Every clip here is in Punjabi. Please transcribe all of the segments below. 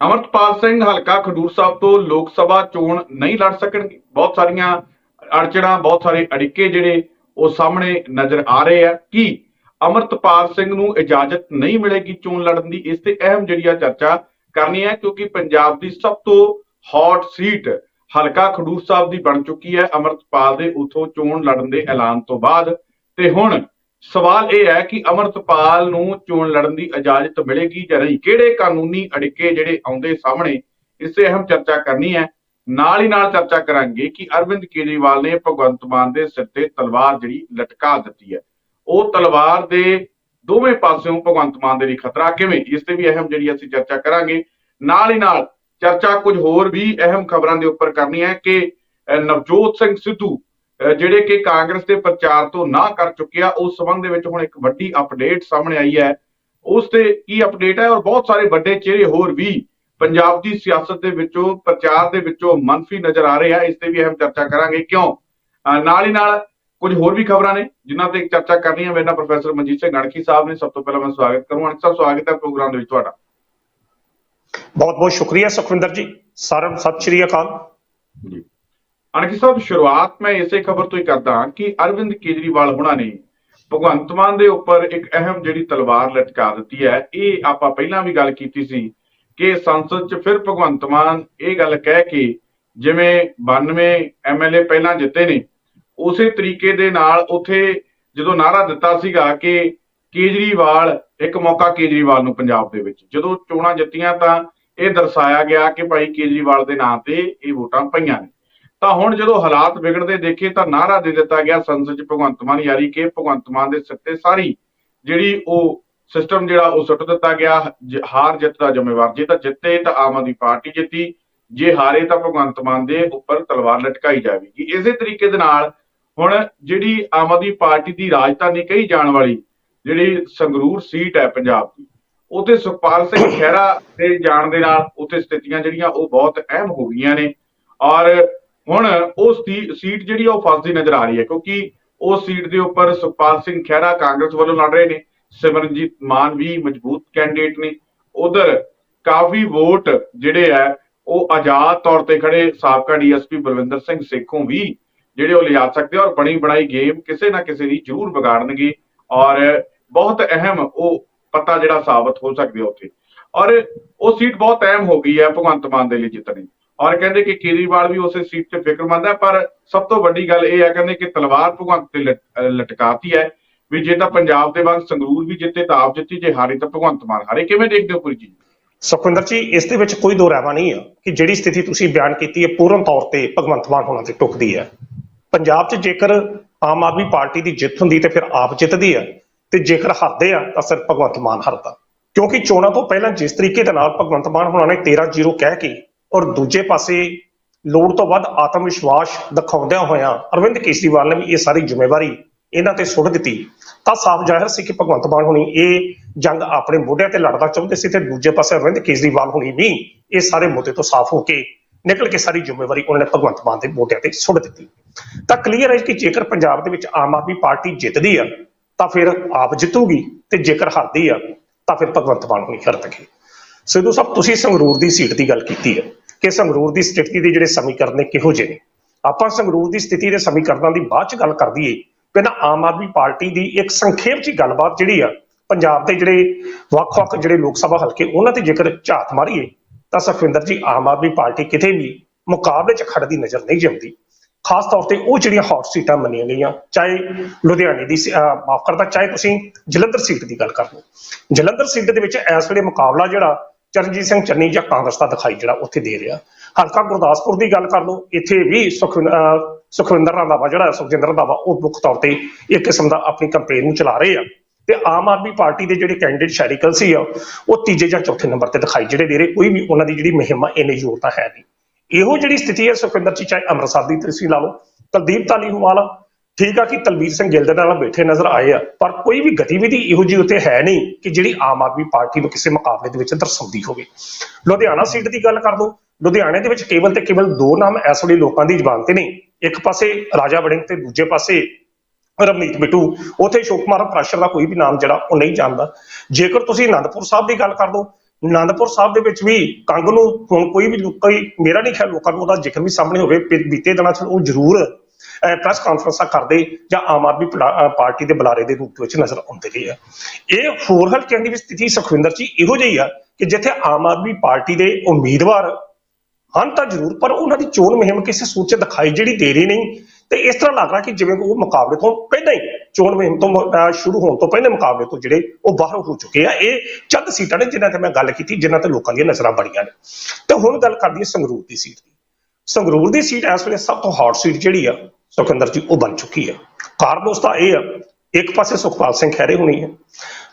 ਅਮਰਤਪਾਲ ਸਿੰਘ ਹਲਕਾ ਖਡੂਰ ਸਾਹਿਬ ਤੋਂ ਲੋਕ ਸਭਾ ਚੋਣ ਨਹੀਂ ਲੜ ਸਕਣਗੇ। ਬਹੁਤ ਸਾਰੀਆਂ ਅੜਚੜਾਂ ਬਹੁਤ ਸਾਰੇ ਅੜਿੱਕੇ ਜਿਹੜੇ ਉਹ ਸਾਹਮਣੇ ਨਜ਼ਰ ਆ ਰਹੇ ਆ। ਕਿ ਅਮਰਤਪਾਲ ਸਿੰਘ ਨੂੰ ਇਜਾਜ਼ਤ ਨਹੀਂ ਮਿਲੇਗੀ ਚੋਣ ਲੜਨ ਦੀ? ਇਸ ਤੇ ਅਹਿਮ ਜਿਹੜੀ ਆ ਚਰਚਾ ਕਰਨੀ ਹੈ, ਕਿਉਂਕਿ ਪੰਜਾਬ ਦੀ ਸਭ ਤੋਂ ਹੌਟ ਸੀਟ ਹਲਕਾ ਖਡੂਰ ਸਾਹਿਬ ਦੀ ਬਣ ਚੁੱਕੀ ਹੈ ਅਮਰਤਪਾਲ ਦੇ ਉਥੋਂ ਚੋਣ ਲੜਨ ਦੇ ਐਲਾਨ ਤੋਂ ਬਾਅਦ। ਤੇ ਹੁਣ ਸਵਾਲ ਇਹ ਹੈ ਕਿ ਅਮਰਤਪਾਲ ਨੂੰ ਚੋਣ ਲੜਨ ਦੀ ਇਜਾਜ਼ਤ ਮਿਲੇਗੀ ਜਾਂ ਨਹੀਂ? ਕਿਹੜੇ ਕਾਨੂੰਨੀ ਅੜਿੱਕੇ ਜਿਹੜੇ ਆਉਂਦੇ ਸਾਹਮਣੇ, ਇਸ ਤੇ ਅਹਿਮ ਚਰਚਾ ਕਰਨੀ ਹੈ। ਨਾਲ ਹੀ ਨਾਲ ਚਰਚਾ ਕਰਾਂਗੇ ਕਿ ਅਰਵਿੰਦ ਕੇਜਰੀਵਾਲ ਨੇ ਭਗਵੰਤ ਮਾਨ ਦੇ ਸਿਰ ਤੇ ਤਲਵਾਰ ਜਿਹੜੀ ਲਟਕਾ ਦਿੱਤੀ ਹੈ। ਉਹ ਤਲਵਾਰ ਦੇ ਦੋਵੇਂ ਪਾਸਿਓਂ ਭਗਵੰਤ ਮਾਨ ਦੇ ਲਈ ਖਤਰਾ ਕਿਵੇਂ? ਇਸ ਤੇ ਵੀ ਅਹਿਮ ਜਿਹੜੀ ਅਸੀਂ ਚਰਚਾ ਕਰਾਂਗੇ। ਨਾਲ ਹੀ ਨਾਲ ਚਰਚਾ ਕੁਝ ਹੋਰ ਵੀ ਅਹਿਮ ਖਬਰਾਂ ਦੇ ਉੱਪਰ ਕਰਨੀ ਹੈ ਕਿ ਨਵਜੋਤ ਸਿੰਘ ਸਿੱਧੂ ਜਿਹੜੇ ਕਿ ਕਾਂਗਰਸ ਦੇ ਪ੍ਰਚਾਰ ਤੋਂ ਨਾ ਕਰ ਚੁੱਕਿਆ ਉਸ ਸੰਬੰਧ ਦੇ ਵਿੱਚ ਹੁਣ ਇੱਕ ਵੱਡੀ ਅਪਡੇਟ ਸਾਹਮਣੇ ਆਈ ਹੈ। ਉਸ ਤੇ ਕੀ ਅਪਡੇਟ ਹੈ ਔਰ ਬਹੁਤ ਸਾਰੇ ਵੱਡੇ ਚਿਹਰੇ ਹੋਰ ਵੀ ਪੰਜਾਬ ਦੀ ਸਿਆਸਤ ਦੇ ਵਿੱਚੋਂ ਪ੍ਰਚਾਰ ਦੇ ਵਿੱਚੋਂ ਮੰਨਫੀ ਨਜ਼ਰ ਆ ਰਹੇ ਆ। ਇਸ ਤੇ ਵੀ ਅਹਿਮ ਚਰਚਾ ਕਰਾਂਗੇ। ਕਿਉਂ? ਨਾਲ ਹੀ ਨਾਲ ਕੁਝ ਹੋਰ ਵੀ ਖਬਰਾਂ ਨੇ ਜਿਨ੍ਹਾਂ ਤੇ ਚਰਚਾ ਕਰਨੀ ਹੈ। ਮੇਰੇ ਨਾਲ ਪ੍ਰੋਫੈਸਰ ਮਨਜੀਤ ਸਿੰਘ ਗਣਖੀ ਸਾਹਿਬ ਨੇ। ਸਭ ਤੋਂ ਪਹਿਲਾਂ ਮੈਂ ਸਵਾਗਤ ਕਰੂੰ। ਸਾਹਿਬ ਸਵਾਗਤ ਹੈ ਪ੍ਰੋਗਰਾਮ ਦੇ ਵਿੱਚ ਤੁਹਾਡਾ। ਬਹੁਤ ਬਹੁਤ ਸ਼ੁਕਰੀਆ ਸੁਖਵਿੰਦਰ ਜੀ। ਸਾਰਿਆਂ ਨੂੰ ਸਤਿ ਸ਼੍ਰੀ ਅਕਾਲ। ਜੀ। ਅਣਖੀ ਸਾਹਿਬ ਸ਼ੁਰੂਆਤ ਮੈਂ ਇਸੇ ਖਬਰ ਤੋਂ ਹੀ ਕਰਦਾ ਕਿ ਅਰਵਿੰਦ ਕੇਜਰੀਵਾਲ ਹੁਣਾਂ ਨੇ ਭਗਵੰਤ ਮਾਨ ਦੇ ਉੱਪਰ ਇੱਕ ਅਹਿਮ ਜਿਹੜੀ ਤਲਵਾਰ ਲਟਕਾ ਦਿੱਤੀ ਹੈ, ਇਹ ਆਪਾਂ ਪਹਿਲਾਂ ਵੀ ਗੱਲ ਕੀਤੀ ਸੀ ਕਿ ਸੰਸਦ 'ਚ ਫਿਰ ਭਗਵੰਤ ਮਾਨ ਇਹ ਗੱਲ ਕਹਿ ਕੇ ਜਿਵੇਂ 92 ਐਮਐਲਏ ਪਹਿਲਾਂ ਜਿੱਤੇ ਨੇ, ਉਸੇ ਤਰੀਕੇ ਦੇ ਨਾਲ ਉਥੇ ਜਦੋਂ ਨਾਰਾ ਦਿੱਤਾ ਸੀਗਾ ਕਿ ਕੇਜਰੀਵਾਲ ਇੱਕ ਮੌਕਾ ਕੇਜਰੀਵਾਲ ਨੂੰ ਪੰਜਾਬ ਦੇ ਵਿੱਚ, ਜਦੋਂ ਚੋਣਾਂ ਜਿੱਤੀਆਂ ਤਾਂ ਇਹ ਦਰਸਾਇਆ ਗਿਆ ਕਿ ਭਾਈ ਕੇਜਰੀਵਾਲ ਦੇ ਨਾਂ ਤੇ ਇਹ ਵੋਟਾਂ ਪਈਆਂ ਨੇ। ਤਾਂ ਹੁਣ ਜਦੋਂ ਹਾਲਾਤ ਵਿਗੜਦੇ ਦੇਖੇ ਤਾਂ ਨਾਰਾ ਦੇ ਦਿੱਤਾ ਗਿਆ ਸੰਸਦ 'ਚ ਭਗਵੰਤ ਮਾਨ ਯਾਰੀ ਕਿ ਭਗਵੰਤ ਮਾਨ ਦੇ ਸਿਰ ਤੇ ਸਾਰੀ ਜਿਹੜੀ ਉਹ ਸਿਸਟਮ ਜਿਹੜਾ ਉਹ ਸੁੱਟ ਦਿੱਤਾ ਗਿਆ ਹਾਰ ਜਿੱਤ ਦਾ ਜ਼ਿੰਮੇਵਾਰ ਜੇ ਤਾਂ ਜਿੱਤੇ ਤਾਂ ਆਮ ਆਦਮੀ ਪਾਰਟੀ ਜਿੱਤੀ, ਜੇ ਹਾਰੇ ਤਾਂ ਭਗਵੰਤ ਮਾਨ ਦੇ ਉੱਪਰ ਤਲਵਾਰ ਲਟਕਾਈ ਜਾਵੇਗੀ। ਇਸੇ ਤਰੀਕੇ ਦੇ ਨਾਲ ਹੁਣ ਜਿਹੜੀ ਆਮ ਆਦਮੀ ਪਾਰਟੀ ਦੀ ਰਾਜਧਾਨੀ ਕਹੀ ਜਾਣ ਵਾਲੀ ਜਿਹੜੀ ਸੰਗਰੂਰ ਸੀਟ ਹੈ ਪੰਜਾਬ ਦੀ, ਉਥੇ ਸੁਖਪਾਲ ਸਿੰਘ ਖਹਿਰਾ ਦੇ ਜਾਣ ਦੇ ਨਾਲ ਉਥੇ ਸਥਿਤੀਆਂ ਜਿਹੜੀਆਂ ਉਹ ਬਹੁਤ ਅਹਿਮ ਹੋ ਗਈਆਂ ਨੇ। ਔਰ ਹੁਣ ਉਹ ਸੀਟ ਜਿਹੜੀ ਉਹ ਫਸਦੀ ਨਜ਼ਰ ਆ ਰਹੀ ਹੈ, ਕਿਉਂਕਿ ਉਸ ਸੀਟ ਦੇ ਉੱਪਰ ਸੁਖਪਾਲ ਸਿੰਘ ਖਹਿਰਾ ਕਾਂਗਰਸ ਵੱਲੋਂ ਲੜ ਰਹੇ ਨੇ, ਸਿਮਰਨਜੀਤ ਮਾਨ ਵੀ ਮਜ਼ਬੂਤ ਕੈਂਡੀਡੇਟ ਨੇ, ਉਧਰ ਕਾਫੀ ਵੋਟ ਜਿਹੜੇ ਆ, ਉਹ ਆਜ਼ਾਦ ਤੌਰ ਤੇ ਖੜੇ ਸਾਬਕਾ ਡੀਐਸਪੀ ਬਲਵਿੰਦਰ ਸਿੰਘ ਸੇਖੋਂ ਵੀ ਜਿਹੜੇ ਉਹ ਲਿਜਾ ਸਕਦੇ ਔਰ ਬਣੀ ਬਣਾਈ ਗੇਮ ਕਿਸੇ ਨਾ ਕਿਸੇ ਦੀ ਜ਼ਰੂਰ ਵਿਗਾੜਨਗੇ, ਔਰ ਬਹੁਤ ਅਹਿਮ ਉਹ ਪਤਾ ਜਿਹੜਾ ਸਾਬਤ ਹੋ ਸਕਦੇ ਉੱਥੇ। ਔਰ ਉਹ ਸੀਟ ਬਹੁਤ ਅਹਿਮ ਹੋ ਗਈ ਹੈ ਭਗਵੰਤ ਮਾਨ ਦੇ ਲਈ ਜਿੱਤਣੀ। ਔਰ ਕਹਿੰਦੇ ਕਿ ਕੇਜਰੀਵਾਲ ਵੀ ਉਸੇ ਸੀਟ ਤੇ ਫਿਕਰਮੰਦ ਹੈ, ਪਰ ਸਭ ਤੋਂ ਵੱਡੀ ਗੱਲ ਇਹ ਹੈ, ਕਹਿੰਦੇ ਕਿ ਤਲਵਾਰ ਭਗਵੰਤ ਤੇ ਲਟਕਾਤੀ ਹੈ। ਵੀ ਜੇ ਤਾਂ ਪੰਜਾਬ ਦੇ ਵਾਂਗ ਸੰਗਰੂਰ ਵੀ ਜਿੱਤੇ ਤਾਂ ਆਪ ਜਿੱਤੀ, ਜੇ ਹਾਰੇ ਤਾਂ ਭਗਵੰਤ ਮਾਨ ਹਾਰੇ। ਕਿਵੇਂ ਦੇਖਦੇ ਹੋ ਪੂਰੀ ਚੀਜ਼? ਸੁਖਵਿੰਦਰ ਜੀ, ਇਸ ਦੇ ਵਿੱਚ ਕੋਈ ਦੋ ਰਾਵਾ ਨਹੀਂ ਆ ਕਿ ਜਿਹੜੀ ਸਥਿਤੀ ਤੁਸੀਂ ਬਿਆਨ ਕੀਤੀ ਹੈ, ਪੂਰਨ ਤੌਰ ਤੇ ਭਗਵੰਤ ਮਾਨ ਹੋਣਾ ਤੇ ਟੁਕਦੀ ਹੈ। ਪੰਜਾਬ 'ਚ ਜੇਕਰ ਆਮ ਆਦਮੀ ਪਾਰਟੀ ਦੀ ਜਿੱਤ ਹੁੰਦੀ ਤੇ ਫਿਰ ਆਪ ਜਿੱਤਦੀ ਆ ਤੇ ਜੇਕਰ ਹਾਰਦੇ ਆ, ਤਾਂ ਸਿਰਫ ਭਗਵੰਤ ਮਾਨ ਹਾਰਦਾ। ਕਿਉਂਕਿ ਚੋਣਾਂ ਤੋਂ ਪਹਿਲਾਂ ਜਿਸ ਤਰੀਕੇ ਦੇ ਨਾਲ ਭਗਵੰਤ ਮਾਨ ਹੋਣਾ ਨੇ 13-0 ਕਹਿ ਕੇ ਔਰ ਦੂਜੇ ਪਾਸੇ ਲੋੜ ਤੋਂ ਵੱਧ ਆਤਮ ਵਿਸ਼ਵਾਸ ਦਿਖਾਉਂਦਿਆਂ ਹੋਇਆਂ ਅਰਵਿੰਦ ਕੇਜਰੀਵਾਲ ਨੇ ਵੀ ਇਹ ਸਾਰੀ ਜ਼ਿੰਮੇਵਾਰੀ ਇਹਨਾਂ ਤੇ ਸੁੱਟ ਦਿੱਤੀ। ਤਾਂ ਸਾਫ਼ ਜ਼ਾਹਿਰ ਸੀ ਕਿ ਭਗਵੰਤ ਮਾਨ ਹੁਣੀ ਇਹ ਜੰਗ ਆਪਣੇ ਮੋਢਿਆਂ ਤੇ ਲੜਨਾ ਚਾਹੁੰਦੇ ਸੀ ਤੇ ਦੂਜੇ ਪਾਸੇ ਅਰਵਿੰਦ ਕੇਜਰੀਵਾਲ ਹੁਣੀ ਵੀ ਇਹ ਸਾਰੇ ਮੁੱਦੇ ਤੋਂ ਸਾਫ਼ ਹੋ ਕੇ ਨਿਕਲ ਕੇ ਸਾਰੀ ਜ਼ਿੰਮੇਵਾਰੀ ਉਹਨਾਂ ਨੇ ਭਗਵੰਤ ਮਾਨ ਦੇ ਮੋਢਿਆਂ ਤੇ ਸੁੱਟ ਦਿੱਤੀ। ਤਾਂ ਕਲੀਅਰ ਹੈ ਕਿ ਜੇਕਰ ਪੰਜਾਬ ਦੇ ਵਿੱਚ ਆਮ ਆਦਮੀ ਪਾਰਟੀ ਜਿੱਤਦੀ ਆ, ਤਾਂ ਫਿਰ ਆਪ ਜਿੱਤੂਗੀ ਤੇ ਜੇਕਰ ਹਾਰਦੀ ਆ, ਤਾਂ ਫਿਰ ਭਗਵੰਤ ਮਾਨ ਹੁਣੀ ਹਾਰਨਗੇ ਸਿੱਧੂ ਸਾਹਿਬ, ਤੁਸੀਂ ਸੰਗਰੂਰ ਦੀ ਸੀਟ ਦੀ ਗੱਲ ਕੀਤੀ ਹੈ। ਕਿ ਸੰਗਰੂਰ ਦੀ ਸਥਿਤੀ ਦੇ ਜਿਹੜੇ ਸਮੀਕਰਨ ਨੇ ਕਿਹੋ ਜਿਹੇ ਨੇ? ਆਪਾਂ ਸੰਗਰੂਰ ਦੀ ਸਥਿਤੀ ਦੇ ਸਮੀਕਰਨਾਂ ਦੀ ਬਾਅਦ ਚ ਗੱਲ ਕਰਦੀ ਦਈਏ ਪਹਿਲਾਂ ਆਮ ਆਦਮੀ ਪਾਰਟੀ ਦੀ ਇੱਕ ਸੰਖੇਪ ਜੀ ਗੱਲਬਾਤ ਜਿਹੜੀ ਆ, ਪੰਜਾਬ ਦੇ ਜਿਹੜੇ ਵੱਖ-ਵੱਖ ਜਿਹੜੇ ਲੋਕ ਸਭਾ ਹਲਕੇ, ਉਹਨਾਂ ਤੇ ਜੇਕਰ ਝਾਤ ਮਾਰੀਏ, ਤਾਂ ਸੁਖਵਿੰਦਰ ਜੀ, ਆਮ ਆਦਮੀ ਪਾਰਟੀ ਕਿਤੇ ਵੀ ਮੁਕਾਬਲੇ 'ਚ ਖੜਦੀ ਨਜ਼ਰ ਨਹੀਂ ਜਾਂਦੀ ਖਾਸ ਤੌਰ ਤੇ ਉਹ ਜਿਹੜੀਆਂ ਹੌਟ ਸੀਟਾਂ ਮੰਨੀਆਂ ਗਈਆਂ, ਚਾਹੇ ਲੁਧਿਆਣੇ ਦੀ ਮਾਫ ਕਰਦਾ, ਚਾਹੇ ਤੁਸੀਂ ਜਲੰਧਰ ਸੀਟ ਦੀ ਗੱਲ ਕਰ ਲਓ। ਜਲੰਧਰ ਸੀਟ ਦੇ ਵਿੱਚ ਇਸ ਵੇਲੇ ਮੁਕਾਬਲਾ ਜਿਹੜਾ ਚਰਨਜੀਤ ਸਿੰਘ ਚੰਨੀ ਜਾਂ ਕਾਂਗਰਸ ਦਾ ਦਿਖਾਈ ਜਿਹੜਾ ਉੱਥੇ ਦੇ ਰਿਹਾ। ਹਲਕਾ ਗੁਰਦਾਸਪੁਰ ਦੀ ਗੱਲ ਕਰ ਲਓ, ਇੱਥੇ ਵੀ ਸੁਖਵਿੰ- ਸੁਖਵਿੰਦਰ ਰੰਧਾਵਾ ਜਿਹੜਾ ਸੁਖਜਿੰਦਰ ਰੰਧਾਵਾ, ਉਹ ਮੁੱਖ ਤੌਰ ਤੇ ਇੱਕ ਕਿਸਮ ਦਾ ਆਪਣੀ ਕੰਪੇਨ ਨੂੰ ਚਲਾ ਰਹੇ ਆ। ਤੇ ਆਮ ਆਦਮੀ ਪਾਰਟੀ ਦੇ ਜਿਹੜੇ ਕੈਂਡੀਡੇਟ ਸ਼ੈਰੀਕਲ ਸੀ ਆ, ਉਹ ਤੀਜੇ ਜਾਂ ਚੌਥੇ ਨੰਬਰ ਤੇ ਦਿਖਾਈ ਜਿਹੜੇ ਦੇ ਰਹੇ, ਕੋਈ ਵੀ ਉਹਨਾਂ ਦੀ ਜਿਹੜੀ ਮੁਹਿੰਮ ਆ ਇੰਨੀ ਜ਼ੋਰ ਤਾਂ ਹੈ ਨਹੀਂ। ਇਹੋ ਜਿਹੜੀ ਸਥਿਤੀ ਹੈ ਸੁਖਵਿੰਦਰ ਜੀ, ਚਾਹੇ ਅੰਮ੍ਰਿਤਸਰ ਦੀ ਤੁਸੀਂ ਲਾ ਲਓ, ਕੁਲਦੀਪ ਧਾਲੀਵਾਲ ਠੀਕ ਆ ਕਿ ਤਲਵੀਰ ਸਿੰਘ ਗਿੱਲ ਦੇ ਨਾਲ ਬੈਠੇ ਨਜ਼ਰ ਆਏ ਆ, ਪਰ ਕੋਈ ਵੀ ਗਤੀਵਿਧੀ ਇਹੋ ਜਿਹੀ ਉੱਤੇ ਹੈ ਨਹੀਂ ਕਿ ਜਿਹੜੀ ਆਮ ਆਦਮੀ ਪਾਰਟੀ ਨੂੰ ਕਿਸੇ ਮੁਕਾਬਲੇ ਦੇ ਵਿੱਚ ਦਰਸਾਉਂਦੀ ਹੋਵੇ। ਲੁਧਿਆਣਾ ਸੀਟ ਦੀ ਗੱਲ ਕਰ ਦੋ। ਲੁਧਿਆਣੇ ਦੇ ਵਿੱਚ ਕੇਵਲ ਤੇ ਕੇਵਲ ਦੋ ਨਾਮ ਇਸ ਵੇਲੇ ਲੋਕਾਂ ਦੀ ਜ਼ੁਬਾਨ ਤੇ ਨੇ। ਇੱਕ ਪਾਸੇ ਰਾਜਾ ਵੜਿੰਗ ਤੇ ਦੂਜੇ ਪਾਸੇ ਰਵਨੀਤ ਬਿੱਟੂ ਉਥੇ ਸ਼ੋਕ ਕੁਮਾਰ ਪ੍ਰਾਸ਼ਰ ਦਾ ਕੋਈ ਵੀ ਨਾਮ ਜਿਹੜਾ ਉਹ ਨਹੀਂ ਜਾਣਦਾ। ਜੇਕਰ ਤੁਸੀਂ ਅਨੰਦਪੁਰ ਸਾਹਿਬ ਦੀ ਗੱਲ ਕਰ ਲਓ ਆਨੰਦਪੁਰ ਸਾਹਿਬ ਦੇ ਵਿੱਚ ਵੀ ਕੰਗ ਨੂੰ ਹੁਣ ਕੋਈ ਵੀ ਕੋਈ ਮੇਰਾ ਨਹੀਂ ਖਿਆਲ ਲੋਕਾਂ ਨੂੰ ਉਹਦਾ ਜ਼ਿਕਰ ਵੀ ਸਾਹਮਣੇ ਹੋਵੇ। ਬੀਤੇ ਦਿਨਾਂ 'ਚ ਉਹ ਜ਼ਰੂਰ ਪ੍ਰੈਸ ਕਾਨਫਰੰਸਾਂ ਕਰਦੇ ਜਾਂ ਆਮ ਆਦਮੀ ਪਾਰਟੀ ਦੇ ਬੁਲਾਰੇ ਦੇ ਰੂਪ ਵਿੱਚ ਨਜ਼ਰ ਆਉਂਦੇ ਰਹੇ ਆ। ਇਹ ਹੋਰ ਹਲਕਿਆਂ ਦੀ ਵੀ ਸਥਿਤੀ ਸੁਖਵਿੰਦਰ ਜੀ ਇਹੋ ਜਿਹੀ ਆ ਕਿ ਜਿੱਥੇ ਆਮ ਆਦਮੀ ਪਾਰਟੀ ਦੇ ਉਮੀਦਵਾਰ ਹਨ ਤਾਂ ਜ਼ਰੂਰ, ਪਰ ਉਹਨਾਂ ਦੀ ਚੋਣ ਮੁਹਿੰਮ ਕਿਸੇ ਸੂਚ ਦਿਖਾਈ ਜਿਹੜੀ ਦੇ ਰਹੀ ਨਹੀਂ। ਤੇ ਇਸ ਤਰ੍ਹਾਂ ਲੱਗ ਰਿਹਾ ਕਿ ਜਿਵੇਂ ਉਹ ਮੁਕਾਬਲੇ ਤੋਂ ਪਹਿਲਾਂ ਹੀ ਚੋਣ ਮੁਹਿੰਮ ਤੋਂ, ਅਹ ਸ਼ੁਰੂ ਹੋਣ ਤੋਂ ਪਹਿਲੇ ਮੁਕਾਬਲੇ ਤੋਂ ਜਿਹੜੇ ਉਹ ਬਾਹਰ ਹੋ ਚੁੱਕੇ ਆ। ਇਹ ਚੰਦ ਸੀਟਾਂ ਨੇ ਜਿਨ੍ਹਾਂ ਤੇ ਮੈਂ ਗੱਲ ਕੀਤੀ, ਜਿਨ੍ਹਾਂ ਤੇ ਲੋਕਾਂ ਦੀਆਂ ਨਜ਼ਰਾਂ ਬੜੀਆਂ ਨੇ। ਤੇ ਹੁਣ ਗੱਲ ਕਰਦੀ ਹੈ ਸੰਗਰੂਰ ਦੀ ਸੀਟ ਦੀ। ਸੰਗਰੂਰ ਦੀ ਸੀਟ ਇਸ ਵੇਲੇ ਸਭ ਤੋਂ ਹੌਟ ਸੀਟ ਜਿਹੜੀ ਆ ਸੁਖਿੰਦਰ ਜੀ, ਉਹ ਬਣ ਚੁੱਕੀ ਆ। ਕਾਰਨ ਦੋਸਤਾ ਇਹ ਆ, ਇੱਕ ਪਾਸੇ ਸੁਖਪਾਲ ਸਿੰਘ ਖਹਿਰੇ ਹੋਣੀ ਹੈ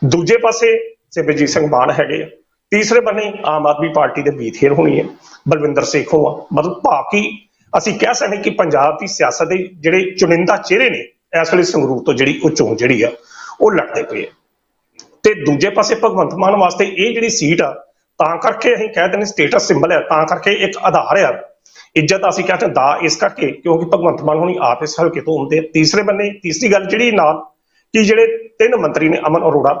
ਦੂਜੇ ਪਾਸੇ ਸਿਮਰਜੀਤ ਸਿੰਘ ਮਾਨ ਹੈਗੇ ਆ, ਤੀਸਰੇ ਬੰਨੇ ਆਮ ਆਦਮੀ ਪਾਰਟੀ ਦੇ ਬੀਥੇਰ ਹੋਣੀ ਹੈ ਬਲਵਿੰਦਰ ਸੇਖੋਂ ਆ। ਮਤਲਬ ਭਾਵ ਕਿ ਅਸੀਂ ਕਹਿ ਸਕਦੇ ਕਿ ਪੰਜਾਬ ਦੀ ਸਿਆਸਤ ਦੇ ਜਿਹੜੇ ਚੁਣਿੰਦਾ ਚਿਹਰੇ ਨੇ, ਇਸ ਵੇਲੇ ਸੰਗਰੂਰ ਤੋਂ ਜਿਹੜੀ ਉਹ ਚੋਣ ਜਿਹੜੀ ਆ, ਉਹ ਲੜਦੇ ਪਏ ਆ। ਤੇ ਦੂਜੇ ਪਾਸੇ ਭਗਵੰਤ ਮਾਨ ਵਾਸਤੇ ਇਹ ਜਿਹੜੀ ਸੀਟ ਆ, ਤਾਂ ਕਰਕੇ ਅਸੀਂ ਕਹਿ ਦਿੰਦੇ ਸਟੇਟਸ ਸਿੰਬਲ ਹੈ ਤਾਂ ਕਰਕੇ ਇੱਕ ਆਧਾਰ ਆ। ਇੱਜ਼ਤ ਅਸੀਂ ਕਹਿੰਦੇ ਦਾ ਇਸ ਕਰਕੇ, ਕਿਉਂਕਿ ਭਗਵੰਤ ਮਾਨ ਹੁਣੀ ਆਪ ਇਸ ਹਲਕੇ ਤੋਂ ਹੁੰਦੇ ਆ। ਤੀਸਰੇ ਬੰਨੇ, ਤੀਸਰੀ ਗੱਲ ਜਿਹੜੀ ਨਾਲ ਕਿ ਜਿਹੜੇ ਤਿੰਨ ਮੰਤਰੀ ਨੇ ਅਮਨ ਅਰੋੜਾ,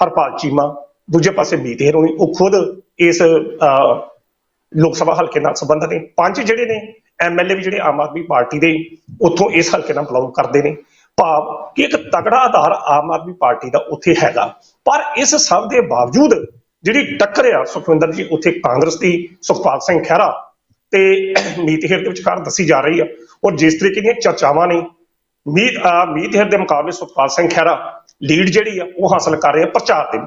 ਹਰਪਾਲ ਚੀਮਾ, ਦੂਜੇ ਪਾਸੇ ਬੀਤੇਰ ਹੋਣੀ, ਉਹ ਖੁਦ ਇਸ ਲੋਕ ਸਭਾ ਹਲਕੇ ਨਾਲ ਸੰਬੰਧਤ ਨੇ। ਪੰਜ ਜਿਹੜੇ ਨੇ ਐਮਐਲਏ ਵੀ ਜਿਹੜੇ ਆਮ ਆਦਮੀ ਪਾਰਟੀ ਦੇ, ਉੱਥੋਂ ਇਸ ਹਲਕੇ ਨਾਲ ਬਿਲੋਂਗ ਕਰਦੇ ਨੇ। ਭਾਵ ਕਿ ਇੱਕ ਤਗੜਾ ਆਧਾਰ ਆਮ ਆਦਮੀ ਪਾਰਟੀ ਦਾ ਉੱਥੇ ਹੈਗਾ। ਪਰ ਇਸ ਸਭ ਦੇ ਬਾਵਜੂਦ ਜਿਹੜੀ ਟੱਕਰ ਆ ਸੁਖਵਿੰਦਰ ਜੀ, ਉੱਥੇ ਕਾਂਗਰਸ ਦੀ ਸੁਖਪਾਲ ਸਿੰਘ ਖਹਿਰਾ ਤੇ ਮੀਤ ਹੇਰ ਦੇ ਵਿਚਕਾਰ ਦੱਸੀ ਜਾ ਰਹੀ ਆ। ਔਰ ਜਿਸ ਤਰੀਕੇ ਦੀਆਂ ਚਰਚਾਵਾਂ ਨੇ ਮੀਤ ਮੀਤ ਹੇਰ ਦੇ ਮੁਕਾਬਲੇ ਸੁਖਪਾਲ ਸਿੰਘ ਖਹਿਰਾ ਲੀਡ ਜਿਹੜੀ ਆ ਉਹ ਹਾਸਲ ਕਰ ਰਹੇ ਆ ਪ੍ਰਚਾਰ ਦੇ